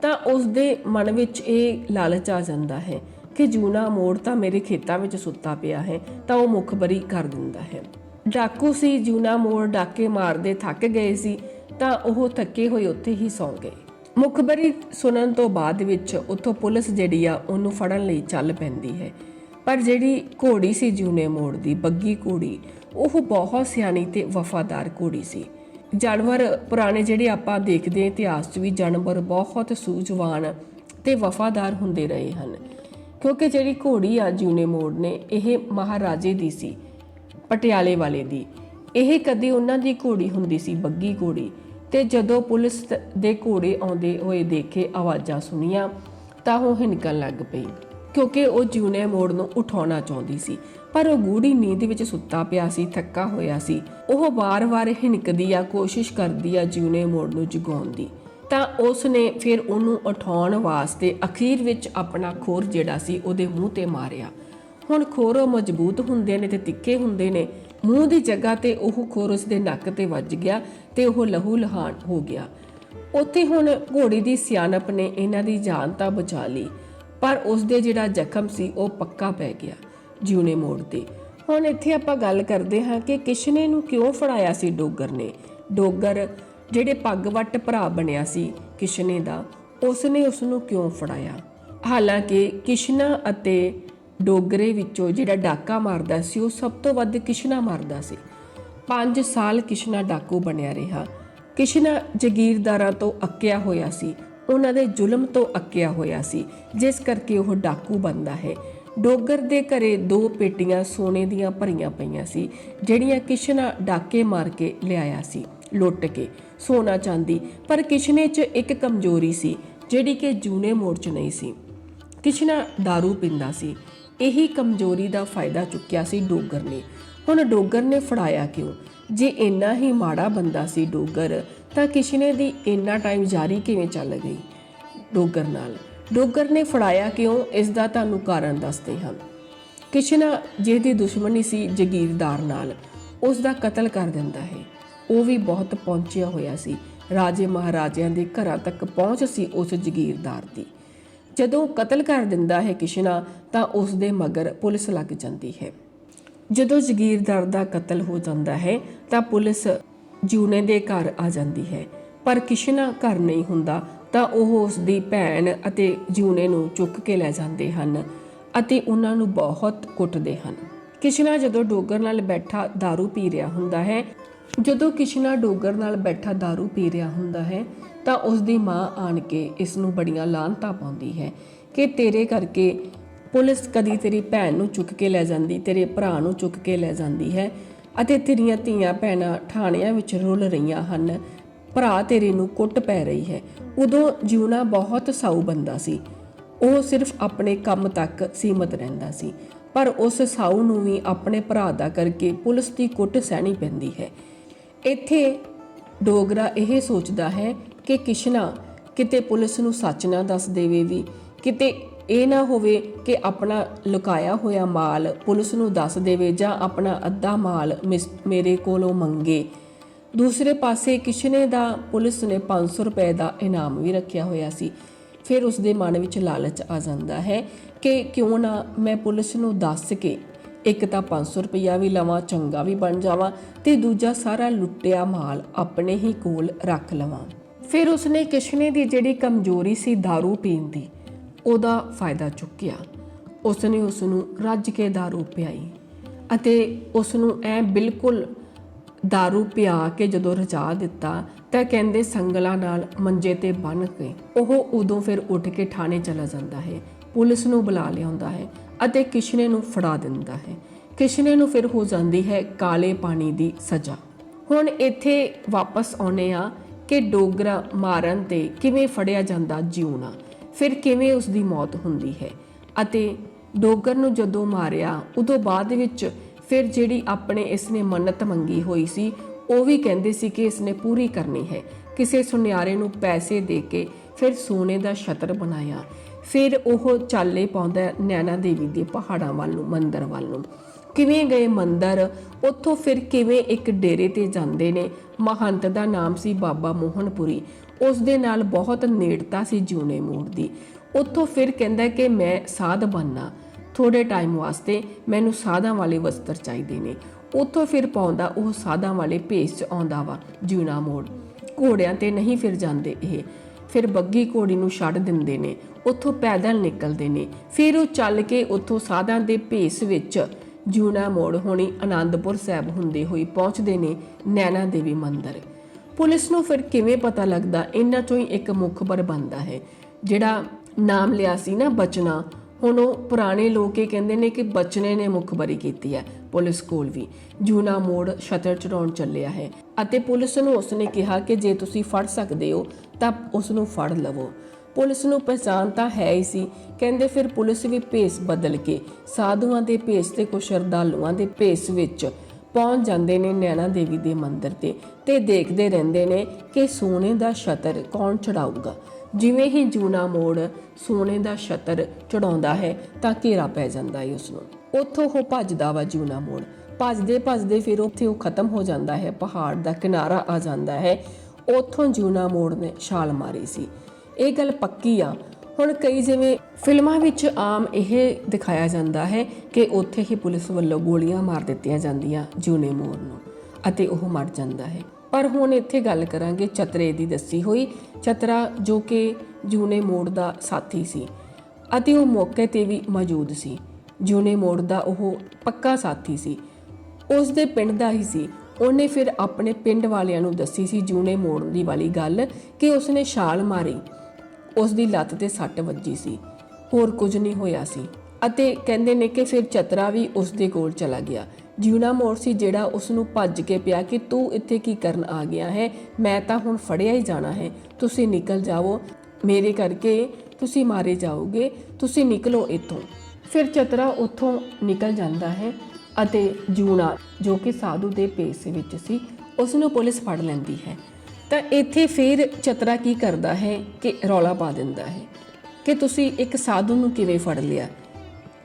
ਤਾਂ ਉਸ ਦੇ ਮਨ ਵਿੱਚ ਇਹ ਲਾਲਚ ਆ ਜਾਂਦਾ ਹੈ ਕਿ ਜੂਨਾ ਮੋੜ ਤਾਂ ਮੇਰੇ ਖੇਤਾਂ ਵਿੱਚ ਸੁੱਤਾ ਪਿਆ ਹੈ, ਤਾਂ ਉਹ ਮੁਖਬਰੀ ਕਰ ਦਿੰਦਾ ਹੈ। ਡਾਕੂ ਸੀ ਜੂਨਾ ਮੋੜ ਡਾਕੇ ਮਾਰਦੇ ਥੱਕ ਗਏ ਸੀ। ਤਾਂ ਉਹ ਥੱਕੇ ਹੋਏ ਉੱਥੇ ਹੀ ਸੌਂ ਗਏ। ਮੁਖਬਰੀ ਸੁਣਨ ਤੋਂ ਬਾਅਦ ਵਿੱਚ ਉੱਥੋਂ ਪੁਲਿਸ ਜਿਹੜੀ ਆ, ਉਹਨੂੰ ਫੜਨ ਲਈ ਚੱਲ ਪੈਂਦੀ ਹੈ। ਪਰ ਜਿਹੜੀ ਘੋੜੀ ਸੀ ਜੂਨੇ ਮੋੜ ਦੀ, ਬੱਗੀ ਘੋੜੀ, ਉਹ ਬਹੁਤ ਸਿਆਣੀ ਤੇ ਵਫਾਦਾਰ ਘੋੜੀ ਸੀ। ਜਾਨਵਰ ਪੁਰਾਣੇ ਜਿਹੜੇ ਆਪਾਂ ਦੇਖਦੇ ਹਾਂ, ਇਤਿਹਾਸ 'ਚ ਵੀ ਜਾਨਵਰ ਬਹੁਤ ਸੂਝਵਾਨ ਤੇ ਵਫਾਦਾਰ ਹੁੰਦੇ ਰਹੇ ਹਨ। ਕਿਉਂਕਿ ਜਿਹੜੀ ਘੋੜੀ ਆ ਜੂਨੇ ਮੋੜ ਨੇ, ਇਹ ਮਹਾਰਾਜੇ ਦੀ ਸੀ, ਪਟਿਆਲੇ ਵਾਲੇ ਦੀ। ਇਹ ਕਦੇ ਉਹਨਾਂ ਦੀ ਘੋੜੀ ਹੁੰਦੀ ਸੀ, ਬੱਗੀ ਘੋੜੀ। ਤੇ ਜਦੋਂ ਪੁਲਿਸ ਦੇ ਘੋੜੇ ਆਉਂਦੇ ਹੋਏ ਦੇਖੇ ਆਵਾਜ਼ਾਂ ਸੁਣੀਆਂ, ਤਾਂ ਉਹ ਹਿਨਕਣ ਲੱਗ ਪਈ, ਕਿਉਂਕਿ ਉਹ ਜਿਉਨੇ ਮੋੜ ਨੂੰ ਉਠਾਉਣਾ ਚਾਹੁੰਦੀ ਸੀ। ਪਰ ਉਹ ਗੂੜੀ ਨੀਂਦ ਵਿੱਚ ਸੁੱਤਾ ਪਿਆ ਸੀ, ਥੱਕਾ ਹੋਇਆ ਸੀ। ਉਹ ਵਾਰ-ਵਾਰ ਹਿਨਕਦੀ ਆ, ਕੋਸ਼ਿਸ਼ ਕਰਦੀ ਆ ਜਿਉਨੇ ਮੋੜ ਨੂੰ ਜਗਾਉਣ ਦੀ। ਤਾਂ ਉਸ ਨੇ ਫਿਰ ਉਹਨੂੰ ਉਠਾਉਣ ਵਾਸਤੇ ਅਖੀਰ ਵਿੱਚ ਆਪਣਾ ਖੋਰ ਜਿਹੜਾ ਸੀ, ਉਹਦੇ ਮੂੰਹ ਤੇ ਮਾਰਿਆ। ਹੁਣ ਖੋਰੋ ਮਜ਼ਬੂਤ ਹੁੰਦੇ ਨੇ ਤੇ ਤਿੱਖੇ ਹੁੰਦੇ ਨੇ ਮੂੰਹ ਦੀ ਜਗ੍ਹਾ ਤੇ ਉਹ ਖੋਰ ਉਸ ਦੇ ਨੱਕ ਤੇ ਵੱਜ ਗਿਆ ਤੇ ਉਹ ਲਹੂ ਲਹਾਨ ਹੋ ਗਿਆ। ਉੱਥੇ ਹੁਣ ਘੋੜੀ ਦੀ ਸਿਆਣਪ ਨੇ ਇਹਨਾਂ ਦੀ ਜਾਨ ਤਾਂ ਬਚਾ ਲਈ, ਪਰ ਉਸ ਦੇ ਜਿਹੜਾ ਜ਼ਖਮ ਸੀ ਉਹ ਪੱਕਾ ਪੈ ਗਿਆ ਜਿਉਨੇ ਮੋੜ ਤੇ। ਹੁਣ ਇੱਥੇ ਆਪਾਂ ਗੱਲ ਕਰਦੇ ਹਾਂ ਕਿ ਕਿਸ਼ਨੇ ਨੂੰ ਕਿਉਂ ਫੜਾਇਆ ਸੀ ਡੋਗਰ ਨੇ? ਡੋਗਰ ਜਿਹੜੇ ਪੱਗ ਵੱਟ ਭਰਾ ਬਣਿਆ ਸੀ ਕਿਸ਼ਨੇ ਦਾ ਉਸ ਨੇ ਉਸ ਨੂੰ ਕਿਉਂ ਫੜਾਇਆ? ਹਾਲਾਂਕਿ ਕਿਸ਼ਨਾ ਅਤੇ ਡੋਗਰੇ ਵਿੱਚੋਂ ਜਿਹੜਾ ਡਾਕਾ ਮਾਰਦਾ ਸੀ, ਉਹ ਸਭ ਤੋਂ ਵੱਧ ਕਿਸ਼ਨਾ ਮਾਰਦਾ ਸੀ। 5 ਸਾਲ ਕਿਸ਼ਨਾ ਡਾਕੂ ਬਣਿਆ ਰਿਹਾ। ਕਿਸ਼ਨਾ ਜਗੀਰਦਾਰਾਂ ਤੋਂ ਅੱਕਿਆ ਹੋਇਆ ਸੀ। ਉਹਨਾਂ ਦੇ ਜ਼ੁਲਮ ਤੋਂ ਅੱਕਿਆ ਹੋਇਆ ਸੀ। ਜਿਸ ਕਰਕੇ ਉਹ ਡਾਕੂ ਬਣਦਾ ਹੈ। ਡੋਗਰ ਦੇ ਘਰੇ ਦੋ ਪੇਟੀਆਂ ਸੋਨੇ ਦੀਆਂ ਭਰੀਆਂ ਪਈਆਂ ਸੀ, ਜਿਹੜੀਆਂ ਕਿਸ਼ਨਾ ਡਾਕੇ ਮਾਰ ਕੇ ਲਿਆਇਆ ਸੀ, ਲੁੱਟ ਕੇ। ਸੋਨਾ ਚਾਂਦੀ, ਪਰ ਕਿਸ਼ਨੇ 'ਚ ਇੱਕ ਕਮਜ਼ੋਰੀ ਸੀ, ਜਿਹੜੀ ਕਿ ਜੂਨੇ ਮੋੜ 'ਚ ਨਹੀਂ ਸੀ। ਕਿਸ਼ਨਾ दारू ਪੀਂਦਾ ਸੀ। ਇਹੀ ਕਮਜ਼ੋਰੀ ਦਾ ਫਾਇਦਾ ਚੁੱਕਿਆ ਸੀ ਡੋਗਰ ਨੇ। ਹੁਣ ਡੋਗਰ ਨੇ ਫੜਾਇਆ ਕਿਉਂ? ਜੇ ਇੰਨਾ ਹੀ ਮਾੜਾ ਬੰਦਾ ਸੀ ਡੋਗਰ, ਤਾਂ ਕਿਸ਼ਨੇ ਦੀ ਇੰਨਾ ਟਾਈਮ ਜਾਰੀ ਕਿਵੇਂ ਚੱਲ ਗਈ? ਡੋਗਰ ਨਾਲ। ਡੋਗਰ ਨੇ ਫੜਾਇਆ ਕਿਉਂ? ਇਸ ਦਾ ਤੁਹਾਨੂੰ ਕਾਰਨ ਦੱਸਦੇ ਹਾਂ। ਕਿਸ਼ਨਾ ਜਿਹਦੀ ਦੁਸ਼ਮਣੀ ਸੀ ਜਗੀਰਦਾਰ ਨਾਲ। ਉਸ ਦਾ ਕਤਲ ਕਰ ਦਿੰਦਾ ਹੈ। ਉਹ ਵੀ ਬਹੁਤ ਪਹੁੰਚਿਆ ਹੋਇਆ ਸੀ। ਰਾਜੇ ਮਹਾਰਾਜਿਆਂ ਦੇ ਘਰਾਂ ਤੱਕ ਪਹੁੰਚ ਸੀ ਉਸ ਜ਼ਗੀਰਦਾਰ ਦੀ। ਜਦੋਂ ਕਤਲ ਕਰ ਦਿੰਦਾ ਹੈ ਕਿਸ਼ਨਾ, ਤਾਂ ਉਸ ਦੇ ਮਗਰ ਪੁਲਿਸ ਲੱਗ ਜਾਂਦੀ ਹੈ। ਜਦੋਂ ਜ਼ਗੀਰਦਾਰ ਦਾ ਕਤਲ ਹੋ ਜਾਂਦਾ ਹੈ, ਤਾਂ ਪੁਲਿਸ ਜੂਨੇ ਦੇ ਘਰ ਆ ਜਾਂਦੀ ਹੈ। ਪਰ ਕਿਸ਼ਨਾ ਘਰ ਨਹੀਂ ਹੁੰਦਾ, ਤਾਂ ਉਹ ਉਸ ਦੀ ਭੈਣ ਅਤੇ ਜੂਨੇ ਨੂੰ ਚੁੱਕ ਕੇ ਲੈ ਜਾਂਦੇ ਹਨ ਅਤੇ ਉਹਨਾਂ ਨੂੰ ਬਹੁਤ ਕੁੱਟਦੇ ਹਨ। ਕਿਸ਼ਨਾ ਜਦੋਂ ਡੋਗਰ ਨਾਲ ਬੈਠਾ दारू ਪੀ ਰਿਹਾ ਹੁੰਦਾ ਹੈ ਜਦੋਂ ਕਿਸ਼ਨਾ ਡੋਗਰ ਨਾਲ ਬੈਠਾ दारू ਪੀ ਰਿਹਾ ਹੁੰਦਾ ਹੈ, ਤਾਂ ਉਸ ਦੀ ਮਾਂ ਆਣ ਕੇ ਇਸ ਨੂੰ ਬੜੀਆਂ ਲਾਹਨਤਾਂ ਪਾਉਂਦੀ ਹੈ ਕਿ ਤੇਰੇ ਕਰਕੇ ਪੁਲਿਸ ਕਦੀ ਤੇਰੀ ਭੈਣ ਨੂੰ ਚੁੱਕ ਕੇ ਲੈ ਜਾਂਦੀ, ਤੇਰੇ ਭਰਾ ਨੂੰ ਚੁੱਕ ਕੇ ਲੈ ਜਾਂਦੀ ਹੈ ਅਤੇ ਤੇਰੀਆਂ ਧੀਆਂ ਭੈਣਾਂ ਥਾਣਿਆਂ ਵਿੱਚ ਰੁੱਲ ਰਹੀਆਂ ਹਨ। ਭਰਾ ਤੇਰੇ ਨੂੰ ਕੁੱਟ ਪੈ ਰਹੀ ਹੈ। ਉਦੋਂ ਜਿਉਣਾ ਬਹੁਤ ਸਾਊ ਬੰਦਾ ਸੀ। ਉਹ ਸਿਰਫ ਆਪਣੇ ਕੰਮ ਤੱਕ ਸੀਮਤ ਰਹਿੰਦਾ ਸੀ। ਪਰ ਉਸ ਸਾਊ ਨੂੰ ਵੀ ਆਪਣੇ ਭਰਾ ਦਾ ਕਰਕੇ ਪੁਲਿਸ ਦੀ ਕੁੱਟ ਸਹਿਣੀ ਪੈਂਦੀ ਹੈ। ਇੱਥੇ ਡੋਗਰਾ ਇਹ ਸੋਚਦਾ ਹੈ ਕਿ ਕਿਸ਼ਨਾ ਕਿਤੇ ਪੁਲਿਸ ਨੂੰ ਸੱਚ ਨਾ ਦੱਸ ਦੇਵੇ ਵੀ, ਕਿਤੇ ਇਹ ਨਾ ਹੋਵੇ ਕਿ ਆਪਣਾ ਲੁਕਾਇਆ ਹੋਇਆ ਮਾਲ ਪੁਲਿਸ ਨੂੰ ਦੱਸ ਦੇਵੇ ਜਾਂ ਆਪਣਾ ਅੱਧਾ ਮਾਲ ਮਿਸ- ਮੇਰੇ ਕੋਲੋਂ ਮੰਗੇ। ਦੂਸਰੇ ਪਾਸੇ ਕਿਸ਼ਨੇ ਦਾ ਪੁਲਿਸ ਨੇ 500 ਰੁਪਏ ਦਾ ਇਨਾਮ ਵੀ ਰੱਖਿਆ ਹੋਇਆ ਸੀ। ਫਿਰ ਉਸ ਦੇ ਮਨ ਵਿੱਚ ਲਾਲਚ ਆ ਜਾਂਦਾ ਹੈ ਕਿ ਕਿਉਂ ਨਾ ਮੈਂ ਪੁਲਿਸ ਨੂੰ ਦੱਸ ਕੇ ਇੱਕ ਤਾਂ 500 ਰੁਪਇਆ ਵੀ ਲਵਾਂ ਚੰਗਾ ਵੀ ਬਣ ਜਾਵਾਂ ਤੇ ਦੂਜਾ ਸਾਰਾ ਲੁੱਟਿਆ ਮਾਲ ਆਪਣੇ ਹੀ ਕੋਲ ਰੱਖ ਲਵਾਂ ਫਿਰ ਉਸਨੇ ਕਿਸ਼ਨੇ ਦੀ ਜਿਹੜੀ ਕਮਜ਼ੋਰੀ ਸੀ दारू ਪੀਣ ਦੀ ਉਹਦਾ ਫਾਇਦਾ ਚੁੱਕਿਆ ਉਸਨੇ ਉਸ ਨੂੰ ਰੱਜ ਕੇ दारू ਪਿਆਈ ਅਤੇ ਉਸ ਨੂੰ ਐ ਬਿਲਕੁਲ दारू ਪਿਆ ਕੇ ਜਦੋਂ ਰਜਾ ਦਿੱਤਾ ਤਾਂ ਕਹਿੰਦੇ ਸੰਗਲਾਂ ਨਾਲ ਮੰਜੇ ਤੇ ਬੰਨ ਕੇ ਉਹ ਉਦੋਂ ਫਿਰ ਉੱਠ ਕੇ ਥਾਣੇ ਚਲਾ ਜਾਂਦਾ ਹੈ ਪੁਲਿਸ ਨੂੰ ਬੁਲਾ ਲਿਆਉਂਦਾ ਹੈ ਅਤੇ ਕਿਸ਼ਨੇ ਨੂੰ ਫੜਾ ਦਿੰਦਾ ਹੈ। ਕਿਸ਼ਨੇ ਨੂੰ ਫਿਰ ਹੋ ਜਾਂਦੀ ਹੈ ਕਾਲੇ ਪਾਣੀ ਦੀ ਸਜ਼ਾ। ਹੁਣ ਇੱਥੇ ਵਾਪਸ ਆਉਨੇ ਆ ਕਿ ਡੋਗਰਾ ਮਾਰਨ ਤੇ ਕਿਵੇਂ ਫੜਿਆ ਜਾਂਦਾ ਜਿਉਣਾ। ਫਿਰ ਕਿਵੇਂ ਉਸ ਦੀ ਮੌਤ ਹੁੰਦੀ ਹੈ ਅਤੇ ਡੋਗਰ ਨੂੰ ਜਦੋਂ ਮਾਰਿਆ, ਉਦੋਂ ਬਾਅਦ ਵਿੱਚ ਫਿਰ ਜਿਹੜੀ ਆਪਣੇ ਇਸਨੇ ਮੰਨਤ ਮੰਗੀ ਹੋਈ ਸੀ, ਉਹ ਵੀ ਕਹਿੰਦੇ ਸੀ ਕਿ ਇਸਨੇ ਪੂਰੀ ਕਰਨੀ ਹੈ। ਕਿਸੇ ਸੁਨਿਆਰੇ ਨੂੰ ਪੈਸੇ ਦੇ ਕੇ ਫਿਰ ਸੋਨੇ ਦਾ ਛਤਰ ਬਣਾਇਆ। ਫਿਰ ਉਹ ਚਾਲੇ ਪਾਉਂਦਾ ਨੈਣਾ ਦੇਵੀ ਦੇ ਪਹਾੜਾਂ ਵੱਲ ਨੂੰ, ਮੰਦਰ ਵੱਲ ਨੂੰ। ਕਿਵੇਂ ਗਏ ਮੰਦਰ? ਉੱਥੋਂ ਫਿਰ ਕਿਵੇਂ ਇੱਕ ਡੇਰੇ ਤੇ ਜਾਂਦੇ ਨੇ? ਮਹੰਤ ਦਾ ਨਾਮ ਸੀ ਬਾਬਾ ਮੋਹਨਪੁਰੀ। ਉਸ ਦੇ ਨਾਲ ਬਹੁਤ ਨੇੜਤਾ ਸੀ ਜੂਨੇ ਮੋੜ ਦੀ। ਉੱਥੋਂ ਫਿਰ ਕਹਿੰਦਾ ਕਿ ਮੈਂ ਸਾਧ ਬਣਨਾ। ਥੋੜੇ ਟਾਈਮ ਵਾਸਤੇ ਮੈਨੂੰ ਸਾਧਾਂ ਵਾਲੇ ਵਸਤਰ ਚਾਹੀਦੇ ਨੇ। ਉੱਥੋਂ ਫਿਰ ਪਾਉਂਦਾ ਉਹ ਸਾਧਾਂ ਵਾਲੇ ਭੇਸ ਚ ਆਉਂਦਾ ਵਾ ਜੂਨਾ ਮੋੜ। ਘੋੜਿਆਂ ਤੇ ਨਹੀਂ ਫਿਰ ਜਾਂਦੇ ਇਹ। ਫਿਰ ਬੱਗੀ ਘੋੜੀ ਨੂੰ ਛੱਡ ਦਿੰਦੇ ਨੇ, ਉੱਥੋਂ ਪੈਦਲ ਨਿਕਲਦੇ ਨੇ। ਫਿਰ ਉਹ ਚੱਲ ਕੇ ਉੱਥੋਂ ਸਾਧਾਂ ਦੇ ਭੇਸ ਵਿੱਚ ਜੂਨਾ ਮੋੜ ਹੋਣੀ ਆਨੰਦਪੁਰ ਸਾਹਿਬ ਹੁੰਦੇ ਹੋਏ ਪਹੁੰਚਦੇ ਨੇ ਨੈਣਾ ਦੇਵੀ ਮੰਦਿਰ। ਪੁਲਿਸ ਨੂੰ ਫਿਰ ਕਿਵੇਂ ਪਤਾ ਲੱਗਦਾ? ਇਹਨਾਂ ਚੋਂ ਹੀ ਇੱਕ ਮੁਖਬਰ ਬਣਦਾ ਹੈ, ਜਿਹੜਾ ਨਾਮ ਲਿਆ ਸੀ ਨਾ ਬਚਨਾ। ਹੁਣ ਉਹ ਪੁਰਾਣੇ ਲੋਕ ਇਹ ਕਹਿੰਦੇ ਨੇ ਕਿ ਬਚਨੇ ਨੇ ਮੁਖਬਰੀ ਕੀਤੀ ਹੈ। ਪੁਲਿਸ ਕੋਲ ਵੀ। ਜੂਨਾ ਮੋੜ ਛਤਰ ਚੜਾਉਣ ਚੱਲਿਆ ਹੈ ਅਤੇ ਪੁਲਿਸ ਨੂੰ ਉਸਨੇ ਕਿਹਾ ਕਿ ਜੇ ਤੁਸੀਂ ਫੜ ਸਕਦੇ ਹੋ, ਤਾਂ ਉਸ ਨੂੰ ਫੜ ਲਵੋ। ਪੁਲਿਸ ਨੂੰ ਪਛਾਣ ਤਾਂ ਹੈ ਹੀ ਸੀ। ਕਹਿੰਦੇ ਫਿਰ ਪੁਲਿਸ ਵੀ ਭੇਸ ਬਦਲ ਕੇ ਸਾਧੂਆਂ ਦੇ ਭੇਸ ਤੇ ਕੁਛ ਸ਼ਰਧਾਲੂਆਂ ਦੇ ਭੇਸ ਵਿੱਚ ਪਹੁੰਚ ਜਾਂਦੇ ਨੇ ਨੈਣਾ ਦੇਵੀ ਦੇ ਮੰਦਿਰ ਤੇ ਤੇ ਦੇਖਦੇ ਰਹਿੰਦੇ ਨੇ ਕਿ ਸੋਨੇ ਦਾ ਛਤਰ ਕੌਣ ਚੜਾਊਗਾ। ਜਿਵੇਂ ਹੀ ਜੂਨਾ ਮੋੜ ਸੋਨੇ ਦਾ ਛਤਰ ਚੜਾਉਂਦਾ ਹੈ ਤਾਂ ਘੇਰਾ ਪੈ ਜਾਂਦਾ ਹੈ ਉਸ ਨੂੰ ਉੱਥੋਂ ਉਹ ਭੱਜਦਾ ਵਾ ਜੂਨਾ ਮੋੜ। ਭੱਜਦੇ ਭੱਜਦੇ ਫਿਰ ਉੱਥੇ ਉਹ ਖਤਮ ਹੋ ਜਾਂਦਾ ਹੈ, ਪਹਾੜ ਦਾ ਕਿਨਾਰਾ ਆ ਜਾਂਦਾ ਹੈ। ਉੱਥੋਂ ਜੂਨਾ ਮੋੜ ਨੇ ਛਾਲ ਮਾਰੀ ਸੀ। ਇਹ ਗੱਲ ਪੱਕੀ ਆ। ਹੁਣ ਕਈ ਜਿਵੇਂ ਫਿਲਮਾਂ ਵਿੱਚ ਆਮ ਇਹ ਦਿਖਾਇਆ ਜਾਂਦਾ ਹੈ ਕਿ ਉੱਥੇ ਹੀ ਪੁਲਿਸ ਵੱਲੋਂ ਗੋਲੀਆਂ ਮਾਰ ਦਿੱਤੀਆਂ ਜਾਂਦੀਆਂ ਜੂਨੇ ਮੋੜ ਨੂੰ ਅਤੇ ਉਹ ਮਰ ਜਾਂਦਾ ਹੈ। ਪਰ ਹੁਣ ਇੱਥੇ ਗੱਲ ਕਰਾਂਗੇ ਚਤਰੇ ਦੀ ਦੱਸੀ ਹੋਈ। ਚਤਰਾ ਜੋ ਕਿ ਜੂਨੇ ਮੋੜ ਦਾ ਸਾਥੀ ਸੀ ਅਤੇ ਉਹ ਮੌਕੇ ਤੇ ਵੀ ਮੌਜੂਦ ਸੀ। ਜੂਨੇ ਮੋੜ ਦਾ ਉਹ ਪੱਕਾ ਸਾਥੀ ਸੀ। ਉਸ ਦੇ ਪਿੰਡ ਦਾ ਹੀ ਸੀ। ਉਹਨੇ ਫਿਰ ਆਪਣੇ ਪਿੰਡ ਵਾਲਿਆਂ ਨੂੰ ਦੱਸੀ ਸੀ ਜੂਨੇ ਮੋੜ ਦੀ ਵਾਲੀ ਗੱਲ ਕਿ ਉਸਨੇ ਛਾਲ ਮਾਰੀ। ਉਸ ਦੀ ਲੱਤ ਤੇ ਸੱਟ ਵੱਜੀ ਸੀ। ਹੋਰ ਕੁਝ ਨਹੀਂ ਹੋਇਆ ਸੀ। ਅਤੇ ਕਹਿੰਦੇ ਨੇ ਕਿ ਫਿਰ ਚਤਰਾ ਵੀ ਉਸ ਦੇ ਕੋਲ ਚਲਾ ਗਿਆ। ਜਿਉਣਾ ਮੋੜ ਸੀ ਜਿਹੜਾ ਉਸ ਨੂੰ ਭੱਜ ਕੇ ਪਿਆ ਕਿ ਤੂੰ ਇੱਥੇ ਕੀ ਕਰਨ ਆ ਗਿਆ ਹੈ? ਮੈਂ ਤਾਂ ਹੁਣ ਫੜਿਆ ਹੀ ਜਾਣਾ ਹੈ। ਤੁਸੀਂ ਨਿਕਲ ਜਾਵੋ। ਮੇਰੇ ਕਰਕੇ ਤੁਸੀਂ ਮਾਰੇ ਜਾਓਗੇ। ਤੁਸੀਂ ਨਿਕਲੋ ਇੱਥੋਂ। ਫਿਰ ਚਤਰਾ ਉੱਥੋਂ ਨਿਕਲ ਜਾਂਦਾ ਹੈ ਅਤੇ ਜੂਣਾ ਜੋ ਕਿ ਸਾਧੂ ਦੇ ਪੇਸ ਵਿੱਚ ਸੀ ਉਸ ਨੂੰ ਪੁਲਿਸ ਫੜ ਲੈਂਦੀ ਹੈ। ਤਾਂ ਇੱਥੇ ਫਿਰ ਚਤਰਾ ਕੀ ਕਰਦਾ ਹੈ ਕਿ ਰੌਲਾ ਪਾ ਦਿੰਦਾ ਹੈ ਕਿ ਤੁਸੀਂ ਇੱਕ ਸਾਧੂ ਨੂੰ ਕਿਵੇਂ ਫੜ ਲਿਆ?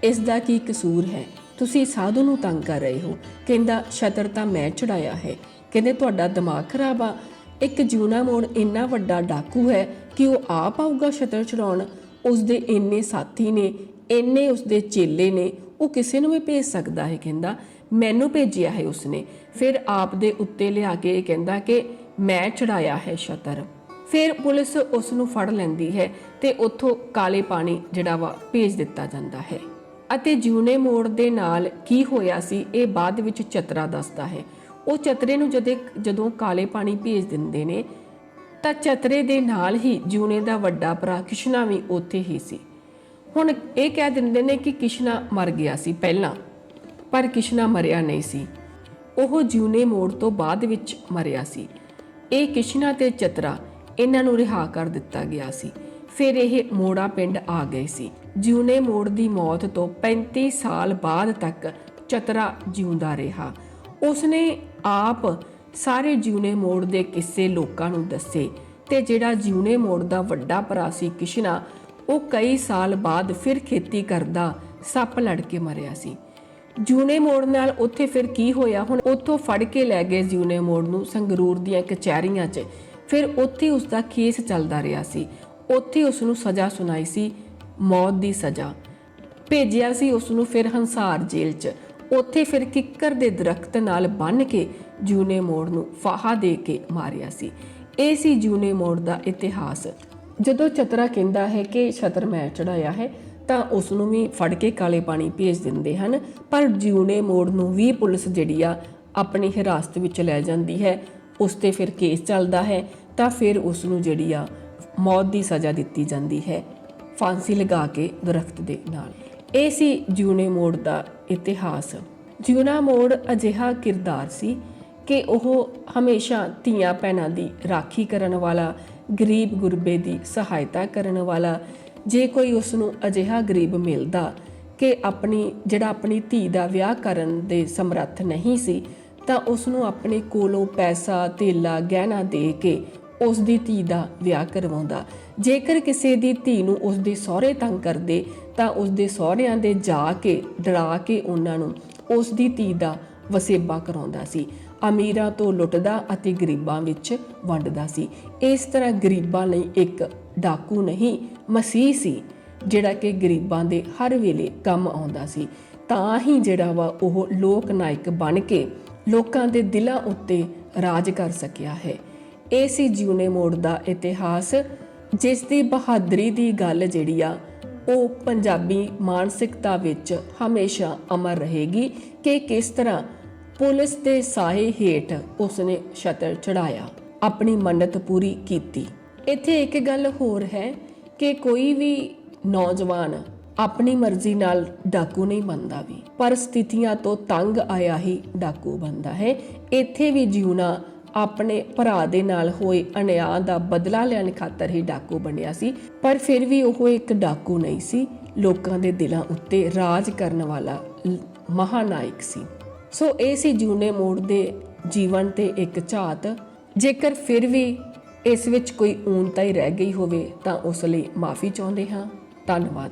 ਇਸ ਦਾ ਕੀ ਕਸੂਰ ਹੈ? ਤੁਸੀਂ ਸਾਧੂ ਨੂੰ ਤੰਗ ਕਰ ਰਹੇ ਹੋ। ਕਹਿੰਦਾ ਛਤਰ ਤਾਂ ਮੈਂ ਚੜਾਇਆ ਹੈ। ਕਹਿੰਦੇ, ਤੁਹਾਡਾ ਦਿਮਾਗ ਖਰਾਬ ਆ। ਇੱਕ ਜੂਨਾ ਮੋੜ ਇੰਨਾ ਵੱਡਾ ਡਾਕੂ ਹੈ ਕਿ ਉਹ ਆਪ ਆਊਗਾ ਛਤਰ ਚੜਾਉਣ। ਉਸਦੇ ਇੰਨੇ ਸਾਥੀ ਨੇ, ਇੰਨੇ ਉਸਦੇ ਚੇਲੇ ਨੇ, ਉਹ ਕਿਸੇ ਨੂੰ ਵੀ ਭੇਜ ਸਕਦਾ ਹੈ? ਕਹਿੰਦਾ, ਮੈਨੂੰ ਭੇਜਿਆ ਹੈ ਉਸਨੇ। ਫਿਰ ਆਪ ਦੇ ਉੱਤੇ ਲਿਆ ਕੇ ਇਹ ਕਹਿੰਦਾ ਕਿ, ਮੈਂ ਚੜਾਇਆ ਹੈ ਛਤਰ ਫਿਰ ਪੁਲਿਸ ਉਸ ਨੂੰ ਫੜ ਲੈਂਦੀ ਹੈ ਤੇ ਉੱਥੋਂ ਕਾਲੇ ਪਾਣੀ ਜਿਹੜਾ ਵਾ ਭੇਜ ਦਿੱਤਾ ਜਾਂਦਾ ਹੈ। ਅਤੇ ਜੂਨੇ ਮੋੜ ਦੇ ਨਾਲ ਕੀ ਹੋਇਆ ਸੀ, ਇਹ ਬਾਅਦ ਵਿੱਚ ਚਤਰਾ ਦੱਸਦਾ ਹੈ। ਉਹ ਚਤਰੇ ਨੂੰ ਜਦੇ ਜਦੋਂ ਕਾਲੇ ਪਾਣੀ ਭੇਜ ਦਿੰਦੇ ਨੇ, ਤਾਂ ਚਤਰੇ ਦੇ ਨਾਲ ਹੀ ਜੂਨੇ ਦਾ ਵੱਡਾ ਭਰਾ ਕਿਸ਼ਨਾ ਵੀ ਉੱਥੇ ਹੀ ਸੀ। ਹੁਣ ਇਹ ਕਹਿ ਦਿੰਦੇ ਨੇ ਕਿ ਕਿਸ਼ਨਾ ਮਰ ਗਿਆ ਸੀ ਪਹਿਲਾਂ, ਪਰ ਕਿਸ਼ਨਾ ਮਰਿਆ ਨਹੀਂ ਸੀ। ਉਹ ਜੂਨੇ ਮੋੜ ਤੋਂ ਬਾਅਦ ਵਿੱਚ ਮਰਿਆ ਸੀ। ਇਹ ਕਿਸ਼ਨਾ ਤੇ ਚਤਰਾ ਇਹਨਾਂ ਨੂੰ ਰਿਹਾ ਕਰ ਦਿੱਤਾ ਗਿਆ ਸੀ। ਫਿਰ ਇਹ ਮੋੜਾ ਪਿੰਡ ਆ ਗਏ ਸੀ। ਜੂਨੇ ਮੋੜ ਦੀ ਮੌਤ ਤੋਂ 35 ਸਾਲ ਬਾਅਦ ਤੱਕ ਚਤਰਾ ਜਿਉਂਦਾ ਰਿਹਾ। ਉਸਨੇ ਆਪ ਸਾਰੇ ਜੂਨੇ ਮੋੜ ਦੇ ਕਿੱਸੇ ਲੋਕਾਂ ਨੂੰ ਦੱਸੇ ਤੇ ਜਿਹੜਾ ਜੂਨੇ ਮੋੜ ਦਾ ਵੱਡਾ ਭਰਾ ਸੀ ਕਿਸ਼ਨਾ, ਉਹ ਕਈ ਸਾਲ ਬਾਅਦ ਫਿਰ ਖੇਤੀ ਕਰਦਾ ਸੱਪ ਲੜ ਕੇ ਮਰਿਆ ਸੀ। ਜੂਨੇ ਮੋੜ ਨਾਲ ਉੱਥੇ ਫਿਰ ਕੀ ਹੋਇਆ? ਹੁਣ ਉੱਥੋਂ ਫੜ ਕੇ ਲੈ ਗਏ ਜੂਨੇ ਮੋੜ ਨੂੰ ਸੰਗਰੂਰ ਦੀਆਂ ਕਚਹਿਰੀਆਂ 'ਚ। ਫਿਰ ਉੱਥੇ ਉਸ ਦਾ ਕੇਸ ਚੱਲਦਾ ਰਿਹਾ ਸੀ। ਉੱਥੇ ਉਸ ਨੂੰ ਸਜ਼ਾ ਸੁਣਾਈ ਸੀ। ਮੌਤ ਦੀ ਸਜ਼ਾ। ਭੇਜਿਆ ਸੀ ਉਸ ਨੂੰ ਫਿਰ ਹੰਸਾਰ ਜੇਲ੍ਹ 'ਚ। ਉੱਥੇ ਫਿਰ ਕਿੱਕਰ ਦੇ ਦਰਖਤ ਨਾਲ ਬੰਨ੍ਹ ਕੇ ਜੂਨੇ ਮੋੜ ਨੂੰ ਫਾਹਾ ਦੇ ਕੇ ਮਾਰਿਆ ਸੀ। ਇਹ ਸੀ ਜੂਨੇ ਮੋੜ ਦਾ ਇਤਿਹਾਸ। ਜਦੋਂ ਚਤਰਾ ਕਹਿੰਦਾ ਹੈ ਕਿ ਛਤਰ ਮੈਂ ਚੜਾਇਆ ਹੈ, ਤਾਂ ਉਸ ਨੂੰ ਵੀ ਫੜ ਕੇ ਕਾਲੇ ਪਾਣੀ ਭੇਜ ਦਿੰਦੇ ਹਨ। ਪਰ ਜੂਨੇ ਮੋੜ ਨੂੰ ਵੀ ਪੁਲਿਸ ਜਿਹੜੀ ਆ, ਆਪਣੀ ਹਿਰਾਸਤ ਵਿੱਚ ਲੈ ਜਾਂਦੀ ਹੈ। ਉਸ ਤੇ ਫਿਰ ਕੇਸ ਚੱਲਦਾ ਹੈ, ਤਾਂ ਫਿਰ ਉਸ ਨੂੰ ਜਿਹੜੀ ਆ, ਮੌਤ ਦੀ ਸਜ਼ਾ ਦਿੱਤੀ ਜਾਂਦੀ ਹੈ। ਫਾਂਸੀ ਲਗਾ ਕੇ ਦਰਖਤ ਦੇ ਨਾਲ। ਇਹ ਸੀ ਜੂਨੇ ਮੋੜ ਦਾ ਇਤਿਹਾਸ। ਜੂਨਾ ਮੋੜ ਅਜਿਹਾ ਕਿਰਦਾਰ ਸੀ ਕਿ ਉਹ ਹਮੇਸ਼ਾ ਧੀਆਂ ਭੈਣਾਂ ਦੀ ਰਾਖੀ ਕਰਨ ਵਾਲਾ, ਗਰੀਬ ਗੁਰਬੇ ਦੀ ਸਹਾਇਤਾ ਕਰਨ ਵਾਲਾ, ਜੇ ਕੋਈ ਉਸ ਨੂੰ ਅਜਿਹਾ ਗਰੀਬ ਮਿਲਦਾ ਕਿ ਆਪਣੀ, ਜਿਹੜਾ ਆਪਣੀ ਧੀ ਦਾ ਵਿਆਹ ਕਰਨ ਦੇ ਸਮਰੱਥ ਨਹੀਂ ਸੀ, ਤਾਂ ਉਸ ਨੂੰ ਆਪਣੇ ਕੋਲੋਂ ਪੈਸਾ ਧੇਲਾ ਗਹਿਣਾ ਦੇ ਕੇ ਉਸ ਦੀ ਧੀ ਦਾ ਵਿਆਹ ਕਰਵਾਉਂਦਾ। ਜੇਕਰ ਕਿਸੇ ਦੀ ਧੀ ਨੂੰ ਉਸ ਦੇ ਸਹੁਰੇ ਤੰਗ ਕਰਦੇ, ਤਾਂ ਉਸ ਦੇ ਸਹੁਰਿਆਂ ਦੇ ਜਾ ਕੇ ਡਰਾ ਕੇ ਉਹਨਾਂ ਨੂੰ ਉਸ ਦੀ ਧੀ ਦਾ ਵਸੇਬਾ ਕਰਾਉਂਦਾ ਸੀ। ਅਮੀਰਾਂ ਤੋਂ ਲੁੱਟਦਾ ਅਤੇ ਗਰੀਬਾਂ ਵਿੱਚ ਵੰਡਦਾ ਸੀ। ਇਸ ਤਰ੍ਹਾਂ ਗਰੀਬਾਂ ਲਈ ਇੱਕ ਡਾਕੂ ਨਹੀਂ, ਮਸੀਹ ਸੀ, ਜਿਹੜਾ ਕਿ ਗਰੀਬਾਂ ਦੇ ਹਰ ਵੇਲੇ ਕੰਮ ਆਉਂਦਾ ਸੀ। ਤਾਂ ਹੀ ਜਿਹੜਾ ਵਾ ਉਹ ਲੋਕ ਨਾਇਕ ਬਣ ਕੇ ਲੋਕਾਂ ਦੇ ਦਿਲਾਂ ਉੱਤੇ ਰਾਜ ਕਰ ਸਕਿਆ ਹੈ। ਇਹ ਸੀ ਜਿਉਨੇ ਮੋੜ ਦਾ ਇਤਿਹਾਸ, ਜਿਸ ਦੀ ਬਹਾਦਰੀ ਦੀ ਗੱਲ ਜਿਹੜੀ ਆ, ਉਹ ਪੰਜਾਬੀ ਮਾਨਸਿਕਤਾ ਵਿੱਚ ਹਮੇਸ਼ਾ ਅਮਰ ਰਹੇਗੀ ਕਿ ਕਿਸ ਤਰ੍ਹਾਂ ਪੁਲਿਸ ਦੇ ਸਾਹੇ ਹੇਠ ਉਸਨੇ ਛਤਰ ਚੜਾਇਆ ਆਪਣੀ ਮੰਨਤ ਪੂਰੀ ਕੀਤੀ। ਇੱਥੇ ਇੱਕ ਗੱਲ ਹੋਰ ਹੈ ਕਿ ਕੋਈ ਵੀ ਨੌਜਵਾਨ ਆਪਣੀ ਮਰਜ਼ੀ ਨਾਲ ਡਾਕੂ ਨਹੀਂ ਬਣਦਾ ਵੀ, ਪਰ ਸਥਿਤੀਆਂ ਤੋਂ ਤੰਗ ਆਇਆ ਹੀ ਡਾਕੂ ਬਣਦਾ ਹੈ। ਇੱਥੇ ਵੀ ਜਿਉਣਾ ਆਪਣੇ ਭਰਾ ਦੇ ਨਾਲ ਹੋਏ ਅਨਿਆਂ ਦਾ ਬਦਲਾ ਲੈਣ ਖਾਤਰ ਹੀ ਡਾਕੂ ਬਣਿਆ ਸੀ, ਪਰ ਫਿਰ ਵੀ ਉਹ ਇੱਕ ਡਾਕੂ ਨਹੀਂ ਸੀ, ਲੋਕਾਂ ਦੇ ਦਿਲਾਂ ਉੱਤੇ ਰਾਜ ਕਰਨ ਵਾਲਾ ਲ- ਮਹਾਨਾਇਕ ਸੀ। ਸੋ ਇਹ ਸੀ ਜੂਨੇ ਮੋੜ ਦੇ ਜੀਵਨ ਤੇ ਇੱਕ ਝਾਤ। ਜੇਕਰ ਫਿਰ ਵੀ ਇਸ ਵਿੱਚ ਕੋਈ ਊਨਤਾ ਹੀ ਰਹਿ ਗਈ ਹੋਵੇ ਤਾਂ ਉਸ ਲਈ ਮਾਫੀ ਚਾਹੁੰਦੇ ਹਾਂ। ਧੰਨਵਾਦ।